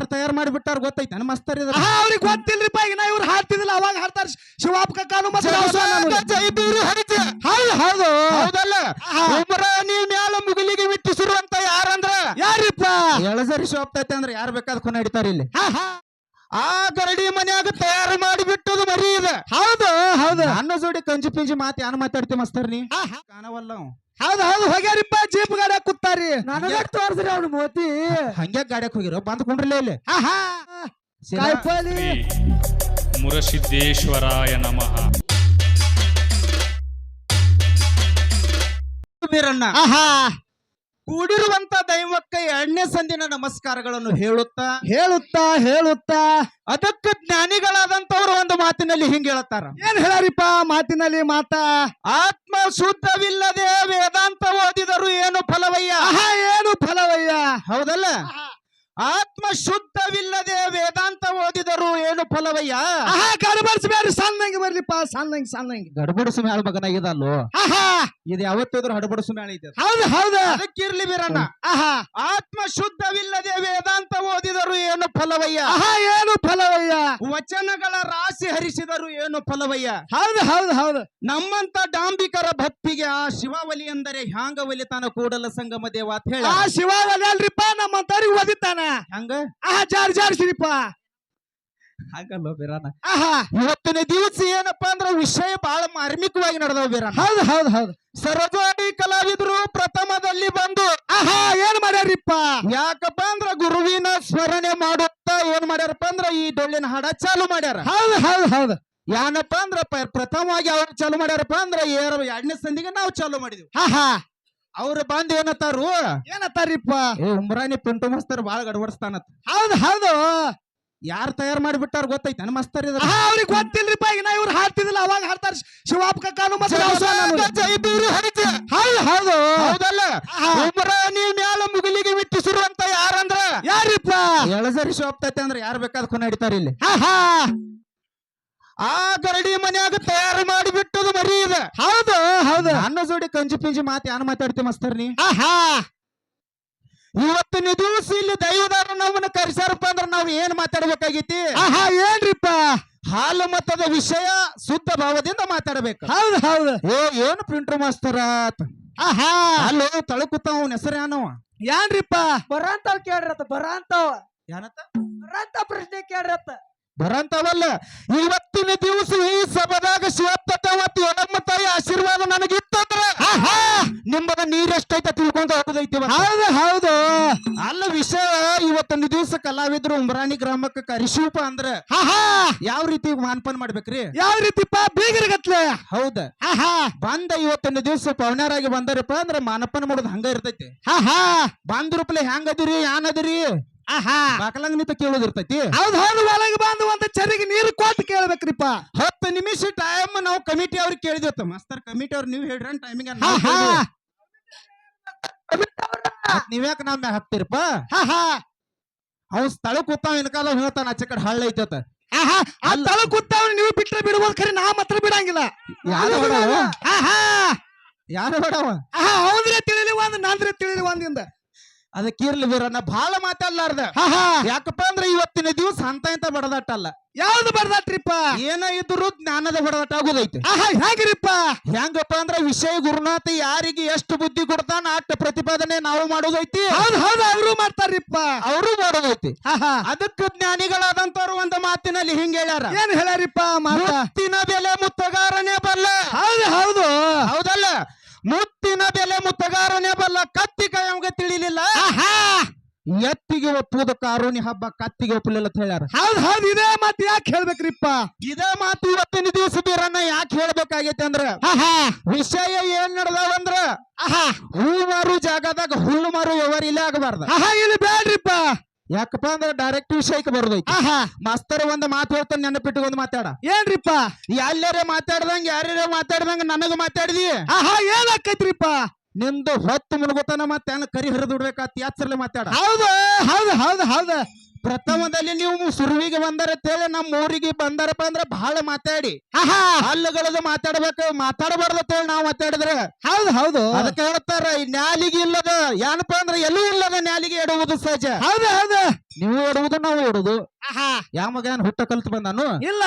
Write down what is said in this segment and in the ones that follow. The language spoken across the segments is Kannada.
ಯಾರು ತಯಾರು ಮಾಡಿಬಿಟ್ಟಾರ ಗೊತ್ತೈತೆ? ನನ್ನ ಮಸ್ತರ್ ಇದ್ರ. ಅವ್ರಿಗೆ ಗೊತ್ತಿಲ್ರಿಪ್ಪ ಈಗ ನಾ ಇವ್ರು ಹಾಡ್ತಿದಿಲ್ಲ ಅವಾಗ ಹಾಡ್ತಾರ ಶಿವಾಪ್ ಕಕ್ಕಾನು ಮತ್ತೆ ಹೌದು ಹೌದು. ಹೌದಲ್ಲ? ಆಹಾ. ಉಮ್ರಾನಿ ಮ್ಯಾಲ ಮುಗಿಲಿಗೆ ವಿಟ್ಟಿಸಿರುವಂತ ಯಾರಂದ್ರ? ಯಾರಿಪ್ಪ? ಎಳಸರಿ ಶೋಪ್ತೈತೆ ಅಂದ್ರೆ ಯಾರು ಬೇಕಾದ ಕೊನೆ ಹಿಡಿತಾರ ಇಲ್ಲಿ. ಆ ಗರಡಿ ಮನ್ಯಾಗ ತಯಾರು ಮಾಡಿಬಿಟ್ಟದು ಮರಿ ಇದೆ. ಹೌದು ಹೌದು. ಅನ್ನ ಜೋಡಿ ಕಂಜಿ ಪಿಂಜಿ ಮಾತು ಯಾರು ಮಾತಾಡ್ತೀವಿ ಮಸ್ತರ್ ನೀ. ಕಾಣವಲ್ಲ. ಹೌದು ಹೌದು ಹೋಗ್ಯಾರಿಪ್ಪ ಜೀಪ್ ಗಾಡಿ ಕೂತಾರಿ. ನನಗೆ ತೋರ್ಸ್ರಿ ಅವ್ನು ಮೋತಿ? ಹಂಗೆ ಗಾಡ್ಯಾಕ್ ಹೋಗಿರೋ? ಬಂದ್ ಕುಂಡ್ರಲೇ ಇಲ್ಲಿ. ಆಹಾ ಕಾಯ್ಪಲ್ಲಿ ಮುರಸಿದ್ದೇಶ್ವರಾಯ ನಮಃ. ಆಹಾ. ಕೂಡಿರುವಂತ ದೈವಕ್ಕ ಎರಡನೇ ಸಂದಿನ ನಮಸ್ಕಾರಗಳನ್ನು ಹೇಳುತ್ತಾ? ಹೇಳುತ್ತಾ ಹೇಳುತ್ತಾ. ಅದಕ್ಕೆ ಜ್ಞಾನಿಗಳಾದಂತವ್ರು ಒಂದು ಮಾತಿನಲ್ಲಿ ಹಿಂಗ್ ಹೇಳುತ್ತಾರ. ಏನ್ ಹೇಳಾರಿಪ್ಪ? ಮಾತಿನಲ್ಲಿ ಮಾತಾ. ಆತ್ಮ ಶುದ್ಧವಿಲ್ಲದೆ ವೇದಾಂತ ಓದಿದರು ಏನು ಫಲವಯ್ಯ? ಏನು ಫಲವಯ್ಯ? ಹೌದಲ್ಲ? ಆತ್ಮ ಶುದ್ಧವಿಲ್ಲದೆ ವೇದಾಂತ ಓದಿದರು ಏನು ಫಲವಯ್ಯ? ಗಡಬಡಿಸ್ಬೇಡ್ರಿ ಸಣ್ಣಂಗೆ ಬರ್ಲಿಪ್ಪ ಸಣ್ಣಂಗೆ ಸಣ್ಣಂಗೆ ಗಡಬಡಿಸು ಮ್ಯಾಳ ಮಗನಾಗಿದಲ್ಲೋ ಆಹಾ. ಇದು ಯಾವತ್ತಿದ್ರು ಹಡಬಡಿಸು ಮ್ಯಾಳ ಇದೆ ಹೌದು ಹೌದು. ಅದಕ್ಕಿರ್ಲಿ ಬೀರಣ್ಣ ಆಹಾ. ಆತ್ಮ ಶುದ್ಧವಿಲ್ಲದೆ ವೇದಾಂತ ಓದಿದರು ಏನು ಫಲವಯ್ಯ? ಆಹಾ ಏನು ಫಲವಯ್ಯ? ವಚನಗಳ ರಾಶಿ ಹರಿಸಿದರು ಏನು ಫಲವಯ್ಯ? ಹೌದು ಹೌದು ಹೌದು. ನಮ್ಮಂತ ಡಾಂಬಿಕರ ಭಕ್ತಿಗೆ ಆ ಶಿವಾವಲಿ ಎಂದರೆ ಹ್ಯಾಂಗ ಒಲಿತಾನ ಕೂಡಲ ಸಂಗಮ ದೇವ ಅಂತ ಹೇಳಿ. ಆ ಶಿವಾವಲಿ ಅಲ್ರಿಪ್ಪ ನಮ್ಮಂತವ್ರಿಗೆ ಓದಿತ್ತಾನ ಹಂಗ? ಆಹಾ ಜಾರ್ ಜಾರ್ಸಿರಿಪ್ಪ ಹಂಗಲ್ಲೋ ಬೀರಣ್ಣ ಆಹಾ. ಇವತ್ತಿನ ದಿವಸ ಏನಪ್ಪಾ ಅಂದ್ರ ವಿಷಯ ಬಹಳ ಮಾರ್ಮಿಕವಾಗಿ ನಡೆದವ ಬೀರಣ್ಣ ಹೌದು ಹೌದು ಹೌದು. ಸರಜೋಡಿ ಕಲಾವಿದರು ಪ್ರಥಮದಲ್ಲಿ ಬಂದು. ಆಹಾ ಏನ್ ಮಾಡ್ಯಾರಿಪ್ಪ? ಯಾಕಪ್ಪ ಅಂದ್ರ ಗುರುವಿನ ಸ್ಮರಣೆ ಮಾಡುತ್ತಾ ಏನ್ ಮಾಡ್ಯಾರಪ್ಪ ಅಂದ್ರ ಈ ಡೊಳ್ಳಿನ ಹಾಡ ಚಾಲು ಮಾಡ್ಯಾರ. ಹೌದು ಹೌದು ಹೌದು. ಏನಪ್ಪಾ ಅಂದ್ರ ಪ್ರಥಮವಾಗಿ ಅವ್ರು ಚಾಲು ಮಾಡ್ಯಾರಪ್ಪ ಅಂದ್ರ ಏರ ಎರಡನೇ ಸಂದಿಗೆ ನಾವು ಚಾಲು ಮಾಡಿದ್ವಿ. ಆಹಾ. ಅವ್ರು ಬಂದ್ ಏನತ್ತಾರು? ಏನತ್ತಾರಿಪ್ಪ? ಉಮ್ರಾನಿ ಪಿಂಟು ಮಸ್ತರ್ ಬಾಳ ಗಡಬಡಿಸ್ತಾನತ್. ಹೌದು ಹೌದು. ಯಾರು ತಯಾರು ಮಾಡಿಬಿಟ್ಟಾರ ಗೊತ್ತೈತೆ ನನ್ನ ಮಸ್ತರ್ ಇದ್ರ. ಅವ್ರಿಗೆ ಗೊತ್ತಿಲ್ರಿಪ್ಪ ಈಗ ನಾ ಇವ್ರು ಹಾಡ್ತಿದಿಲ್ಲ ಅವಾಗ ಹಾಡ್ತಾರ ಶಿವಾಪ್ ಕಕ್ಕಾನು ಮತ್ತೆ ಹೌದು ಹೌದು. ಹೌದಲ್ಲ. ಉಮ್ರಾನಿ ಮ್ಯಾಲ ಮುಗಿಲಿಗೆ ವಿಟ್ಟಿಸಿರುವಂತ ಯಾರಂದ್ರ? ಯಾರಿಪ್ಪ? ಎಳಸರಿ ಶೋಪ್ತೈತೆ ಅಂದ್ರೆ ಯಾರ್ ಬೇಕಾದ ಕೊನೆ ಹಿಡಿತಾರ ಇಲ್ಲಿ? ಆಹಾ. ಆ ಕರಡಿ ಮನ್ಯಾಗ ತಯಾರು ಮಾಡಿಬಿಟ್ಟದು ಮರಿ ಇದೆ. ಹೌದು ಹೌದು. ಅನ್ನ ಜೋಡಿ ಕಂಜಿ ಪಿಂಜಿ ಮಾತು ಯಾರು ಮಾತಾಡ್ತೀವಿ ಮಸ್ತರ್ ನೀ? ಆಹಾ. ಇವತ್ತಿನ ದಿವಸ ಇಲ್ಲಿ ದೈವದಾರ ನಮ್ಮನ್ನ ಕರೆಸಾರಪ್ಪ ಅಂದ್ರೆ ನಾವು ಏನ್ ಮಾತಾಡ್ಬೇಕಾಗೈತಿ ಆಹಾ ಏನ್ರಿಪ್ಪ? ಹಾಲು ಮತದ ವಿಷಯ ಶುದ್ಧ ಭಾವದಿಂದ ಮಾತಾಡ್ಬೇಕು. ಹೌದು ಹೌದು. ಓ ಏನು ಪ್ರಿಂಟರ್ ಮಾಸ್ತರ. ಆಹಾ. ಅಲ್ಲೋ ತಳಕುತ್ತಾವ ಅವನ ಹೆಸರು ಏನವ ಏನ್ರಿಪ್ಪ ಬರಂತವ್ ಕೇಳ್ರತ್ತ ಬರಂತವ. ಏನತ್ತ ಬರಂತ ಪ್ರಶ್ನೆ ಕೇಳ್ರತ್ತ. ಬರಂತವಲ್ಲ ಇವತ್ತಿನ ದಿವಸ ಈ ಸಭದಾಗ ಎಡಮ್ಮ ತಾಯಿ ಆಶೀರ್ವಾದ ನನಗಿತ್ತಂದ್ರ ಆಹಾ ನಿಮ್ಮದ ನೀರೆಷ್ಟೈತ ತಿಳ್ಕೊಂತ ಹೋಗೋದೈತಿ ಇವತ್ತು. ಹೌದು ಹೌದು. ಅಲ್ಲ ವಿಷಯ ಇವತ್ತೊಂದು ದಿವಸ ಕಲಾವಿದ್ರು ಉಮ್ರಾಣಿ ಗ್ರಾಮಕ್ಕೆ ಕರಿಶೂಪ ಅಂದ್ರ ಯಾವ ರೀತಿ ಮಾನ್ಪನ್ ಮಾಡ್ಬೇಕ್ರಿ? ಯಾವ ರೀತಿಪ್ಪ ಬೀಗರ್ಗತ್ಲೆ ಹೌದ. ಆಹಾ. ಬಂದ ಇವತ್ತಿನ ದಿವಸ ಪವನ್ಯಾರಾಗಿ ಬಂದರಪ್ಪ ಅಂದ್ರೆ ಮಾನಪ್ಪನ ಮಾಡೋದು ಹಂಗ ಇರ್ತೈತಿ. ಆಹಾ. ಬಂದ್ರಪ್ಲೆ ಹೆಂಗದಿರಿ ಯಾನದಿರಿ? ಆಹಾ. ಬಾಕಲಂಗ ನಿಂತ ಕೇಳೋದಿರ್ತೈತಿ? ಹೌದು ಹೌದು ಒಳಗೆ ಬಂದು ಒಂದು ಚರಿಗೆ ನೀರು ಕೊಟ್ಟು ಕೇಳ್ಬೇಕ್ರಿಪ್ಪ. ಹತ್ತು ನಿಮಿಷ ಟೈಮ್ ನಾವು ಕಮಿಟಿ ಅವ್ರಿಗೆ ಕೇಳಿದ್ವತ್ತ. ಮಾಸ್ತರ್ ಕಮಿಟಿ ಅವ್ರು ನೀವು ಹೇಳ್ರಿ ಟೈಮಿಂಗ್ ನೀವ್ಯಾಕ ನಾವ್ ಮ್ಯಾಗ ಹಾಕ್ತಿರಪ್ಪ ಆಹಾ ಅವ್ ಸ್ಥಳ ಕೂತಾವ ಇನ್ಕಾಲ ಹೇಳ್ತಾನ ಆಚೆ ಕಡೆ ಹಳ್ಳ ಐತತ. ಆಹಾ ಆ ತಳ ಕೂತಾವ್ ನೀವು ಬಿಟ್ರೆ ಬಿಡ್ಬೋದು ಖರೆ ನಾ ಮಾತ್ರ ಬಿಡಂಗಿಲ್ಲ. ಯಾರು ಯಾರು ಬೇಡವ ಹೌದ್ರೆ ತಿಳಿಲಿ ಒಂದ್ ನಂದ್ರೆ ತಿಳಿಲಿ ಒಂದಿಂದ ಅದಕ್ಕೆ ಇರ್ಲಿ ನಾ ಬಹಳ ಮಾತಾಡ್ಲಾರ್ದ. ಯಾಕಪ್ಪ ಅಂದ್ರೆ ಇವತ್ತಿನ ದಿವಸ ಅಂತ ಇಂತ ಬಡದಾಟಲ್ಲ. ಯಾವ್ದು ಬಡದಾಟ್ರಿಪ್ಪ? ಏನ ಇದ್ರು ಜ್ಞಾನದ ಬಡದಾಟ ಆಗೋದೈತಿ. ಹೇಗಿರಿಪ್ಪ? ಹೆಂಗಪ್ಪ ಅಂದ್ರೆ ವಿಷಯ ಗುರುನಾಥ ಯಾರಿಗೆ ಎಷ್ಟು ಬುದ್ಧಿ ಕೊಡ್ತಾನ ಅಷ್ಟು ಪ್ರತಿಪಾದನೆ ನಾವು ಮಾಡೋದೈತಿ. ಹೌದು ಹೌದು ಅವರು ಮಾಡ್ತಾರಿಪ್ಪ ಅವರು ಮಾಡೋದೈತಿ. ಅದಕ್ಕೆ ಜ್ಞಾನಿಗಳಾದಂತವ್ರು ಒಂದು ಮಾತಿನಲ್ಲಿ ಹಿಂಗ ಹೇಳ್ಯಾರ. ಏನ್ ಹೇಳ್ಯಾರಿಪ್ಪ ಮಾತಿನ ಬೆಲೆ ಮುತ್ತಗಾರನೇ ಬಲ್ಲ. ಹೌದು ಹೌದು. ಹೌದಲ್ಲ? ಮುತ್ತಿನ ಬೆಲೆ ಮುತ್ತಗಾರನೇ ಬಲ್ಲ ಕತ್ತಿ ಕೈಯಂಗ ತಿಳಿಲಿಲ್ಲ. ಎತ್ತಿಗೆ ಒಪ್ಪುವುದು ಕಾರುಣಿ ಹಬ್ಬ ಕತ್ತಿಗೆ ಒಪ್ಪಲಿಲ್ಲ ಅಂತ ಹೇಳ್ಯಾರ. ಹೌದು ಹೌದು ಇದೇ ಮಾತು ಯಾಕೆ ಹೇಳ್ಬೇಕ್ರಿಪ್ಪ? ಇದೇ ಮಾತು ಇವತ್ತಿನ ದಿವಸ ಬೀರಣ್ಣ ಯಾಕೆ ಹೇಳ್ಬೇಕಾಗೈತೆ ಅಂದ್ರ ವಿಷಯ ಏನ್ ನಡೆದಾವಂದ್ರ ಹೂ ಮಾರು ಜಾಗದಾಗ ಹುಲ್ಲು ಮಾರು ವ್ಯವಹಾರ ಇಲ್ಲ ಆಗಬಾರ್ದು. ಇಲ್ಲಿ ಬೇಡ್ರಿಪ್ಪ ಯಾಕಪ್ಪ ಅಂದ್ರೆ ಡೈರೆಕ್ಟ್ ವಿಷಯಕ್ಕೆ ಬರೋದೈತಿ. ಆಹಾ. ಮಾಸ್ತರ್ ಒಂದ್ ಮಾತು ಹೇಳ್ತಾನೆ ನೆನಪಿಟ್ಟುಕೊಂಡ್ ಮಾತಾಡ. ಏನ್ರಿಪ್ಪ? ಎಲ್ಲರೇ ಮಾತಾಡ್ದಂಗ ಯಾರ್ಯಾರ ಮಾತಾಡ್ದಂಗ ನನಗ ಮಾತಾಡಿದಿ? ಆಹಾ ಏನಾಕೈತ್ರಿಪ್ಪ? ನಿಂದು ಹೊತ್ತು ಮುಳುಗುತ್ತಾನ ಮತ್ತೆ ಕರಿ ಹರಿದು ಬಿಡ್ಬೇಕಾತ್ ಯಾತ್ಸರ್ಲೆ ಮಾತಾಡ. ಹೌದು ಹೌದು ಹೌದು ಹೌದು. ಪ್ರಥಮದಲ್ಲಿ ನೀವು ಸುರುವಿಗೆ ಬಂದರತ್ತೇಳಿ ನಮ್ಮ ಊರಿಗೆ ಬಂದಾರಪ್ಪ ಅಂದ್ರೆ ಬಹಳ ಮಾತಾಡಿ. ಹಲ್ಲುಗಳದು ಮಾತಾಡ್ಬೇಕು ಮಾತಾಡಬಾರ್ದು ಅಂತೇಳಿ ನಾವು ಮಾತಾಡಿದ್ರೆ. ಹೌದು ಹೌದು. ಅದಕ್ಕೆ ಹೇಳ್ತಾರ ಈ ನ್ಯಾಲಿಗೆ ಇಲ್ಲದ ಏನಪ್ಪ ಅಂದ್ರೆ ಎಲ್ಲೂ ಇಲ್ಲದ ನ್ಯಾಲಿಗೆ ಇಡುವುದು ಸಹಜ. ಹೌದು ಹೌದು. ನೀವು ಇಡುವುದು ನಾವು ಇಡುದು ಆಹಾ! ಯಾ ಮಗ ಏನ್ ಹುಟ್ಟ ಕಲ್ತು ಬಂದಾನು? ಇಲ್ಲ.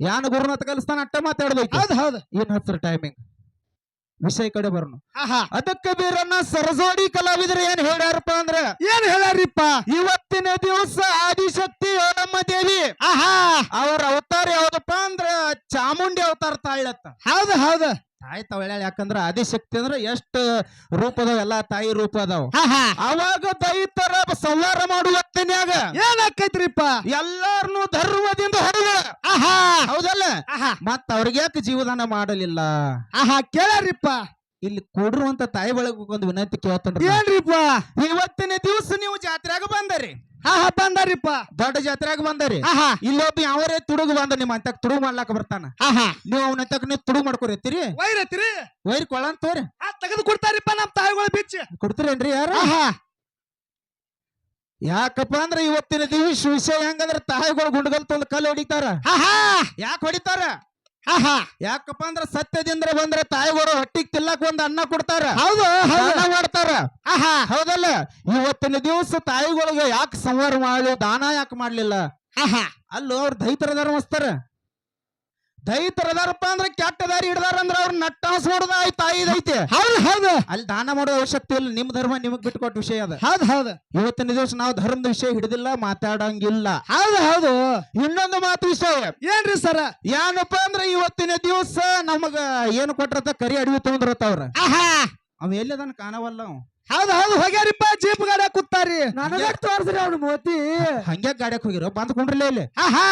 ಯಾನ ಗುರುನಾಥ ಕಲಿಸ್ತಾನ ಅಟ್ಟ ಮಾತಾಡ್ಬೇಕು. ಹೌದು ಹೌದು. ಏನ್ ಹತ್ರ ಟೈಮಿಂಗ್ ವಿಷಯ ಕಡೆ ಬರೋಣ. ಆಹಾ. ಅದಕ್ಕೆ ಬೇರನ್ನ ಸರಸೋಡಿ ಕಲಾವಿದರು ಏನ್ ಹೇಳ್ಯಾರಪ್ಪ ಅಂದ್ರ ಏನ್ ಹೇಳಾರಿಪ್ಪ ಇವತ್ತಿನ ದಿವಸ ಆದಿಶಕ್ತಿ ನಮ್ಮ ದೇವಿ ಆಹಾ. ಅವ್ರ ಅವತಾರ ತಾಳತ್ತ ಹೌದು ಹೌದು. ತಾಯಿ ತವಳ್ಯಾಳ ಯಾಕಂದ್ರ ಆದಿಶಕ್ತಿ ಅಂದ್ರ ಎಷ್ಟ ರೂಪ ಅದಾವ ಎಲ್ಲಾ ತಾಯಿ ರೂಪ ಅದಾವ. ಅವಾಗ ದೈತರ ಸಂಹಾರ ಮಾಡುವ ಹೊತ್ತಿನ್ಯಾಗ ಏನಾಕೈತ್ರಿಪ್ಪ? ಎಲ್ಲಾರನು ಧರ್ಮದಿಂದ ಹೊರಗ ಆಹಾ. ಹೌದಲ್ಲ? ಮತ್ತ ಅವ್ರಿಗೆ ಯಾಕೆ ಜೀವದಾನ ಮಾಡಲಿಲ್ಲ? ಆಹಾ ಕೇಳರಿಪ್ಪ. ಇಲ್ಲಿ ಕೂಡಿರುವಂತ ತಾಯಿ ಬಳಗ ಒಂದು ವಿನಂತಿ ಕೇಳ್ತಾನ್ರಿ ಏನ್ರಿಪ್ಪ? ಇವತ್ತಿನ ದಿವಸ ನೀವು ಜಾತ್ರೆಗ ಬಂದರಿ. ಆಹಾ ಬಂದಾರಿಪ್ಪ. ದೊಡ್ಡ ಜಾತ್ರೆಯಾಗ ಬಂದರಿ. ಆಹಾ ಇಲ್ಲೊಬ್ಬ ಯಾವರೇ ತುಡುಗು ಬಂದ ನಿಮ್ಮ ಅಂತ ತುಡುಗು ಮಾಡ್ಲಾಕ ಬರ್ತಾನ. ಆಹಾ ನೀವು ಅವನ ತಕ್ಕ ನೀವು ತುಡುಗು ಮಾಡ್ಕೊರಿತ್ತೀರಿ ವೈರತಿರಿ ವೈರ್ ಕೊಳ್ಳಂತ ತೋರಿ. ಆ ತೆಗೆದು ಕೊಡ್ತಾರಿಪ್ಪ ನಮ್ ತಾಯಿಗಳು ಬಿಚ್ಚ. ಕೊಡ್ತೀರೇನ್ರಿ ಯಾರ? ಆಹಾ ಯಾಕಪ್ಪ ಅಂದ್ರ ಇವತ್ತಿನ ದಿವಸ ವಿಷಯ ಹೆಂಗಂದ್ರ ತಾಯಿಗಳು ಗುಂಡಗಲ್ ತೊಂದ್ ಕಲ್ಲು ಹೊಡಿತಾರ. ಆಹಾ ಯಾಕೆ ಹೊಡಿತಾರ? ಆಹಾ. ಯಾಕಪ್ಪ ಅಂದ್ರ ಸತ್ಯದಿಂದ ಬಂದ್ರ ತಾಯಿಗಳು ಹೊಟ್ಟಿಗ್ ತಿಲ್ಲಕ್ ಒಂದ್ ಅನ್ನ ಕೊಡ್ತಾರ. ಹೌದು ಹೌದು. ಮಾಡ್ತಾರ. ಆಹಾ. ಹೌದಲ್ಲ? ಇವತ್ತಿನ ದಿವಸ ತಾಯಿಗಳಿಗೆ ಯಾಕೆ ಸಂವಾರ ಮಾಡ್ಲಿ ದಾನ ಯಾಕೆ ಮಾಡ್ಲಿಲ್ಲ? ಆಹಾ. ಅಲ್ಲೂ ಅವ್ರ ದೈತರದಾರ ದೈತರದಾರಪ್ಪ ಅಂದ್ರೆ ಕೆಟ್ಟ ದಾರಿ ಹಿಡ್ದಾರ ಅಂದ್ರೆ ಅವ್ರ ನಟ್ಟಾಸ್ ನೋಡ್ದ ಆಯ್ತು ಐತೆ. ಹೌದು ಹೌದು. ಅಲ್ಲಿ ದಾನ ಮಾಡೋ ಅವಶ್ಯಕತೆ ಇಲ್ಲ ನಿಮ್ ಧರ್ಮ ನಿಮಗ್ ಬಿಟ್ಕೊಟ್ಟ ವಿಷಯ ಅದ. ಹೌದು ಹೌದು. ಇವತ್ತಿನ ದಿವಸ ನಾವು ಧರ್ಮದ ವಿಷಯ ಹಿಡಿದಿಲ್ಲ ಮಾತಾಡಂಗಿಲ್ಲ. ಹೌದು ಹೌದು. ಇನ್ನೊಂದು ಮಾತು ವಿಷಯ. ಏನ್ರಿ ಸರ? ಏನಪ್ಪ ಅಂದ್ರೆ ಇವತ್ತಿನ ದಿವಸ ನಮಗ ಏನು ಕೊಟ್ರತ? ಕರಿ ಅಡವಿ ತಗೊಂಡ್ರತ ಅವ್ರ. ಆಹಾ. ಅವ ಎಲ್ಲದನ್ನ ಕಾಣವಲ್ಲ ಅವ. ಹೌದು ಹೌದು. ಹೋಗ್ಯಾರಿಪ್ಪ ಜೀಪ್ ಗಾಡಿ ಕೂತಾರಿ. ನನಗೆ ತೋರ್ಸ್ರಿ ಅವ್ನ ಮೋತಿ. ಹಂಗ್ಯಾಕ್ ಗಾಡಿಯಾಕ್ ಹೋಗಿರೋ? ಬಂದ್ ಕುಂಡ್ರಲೇ ಇಲ್ಲಿ. ಆಹಾ.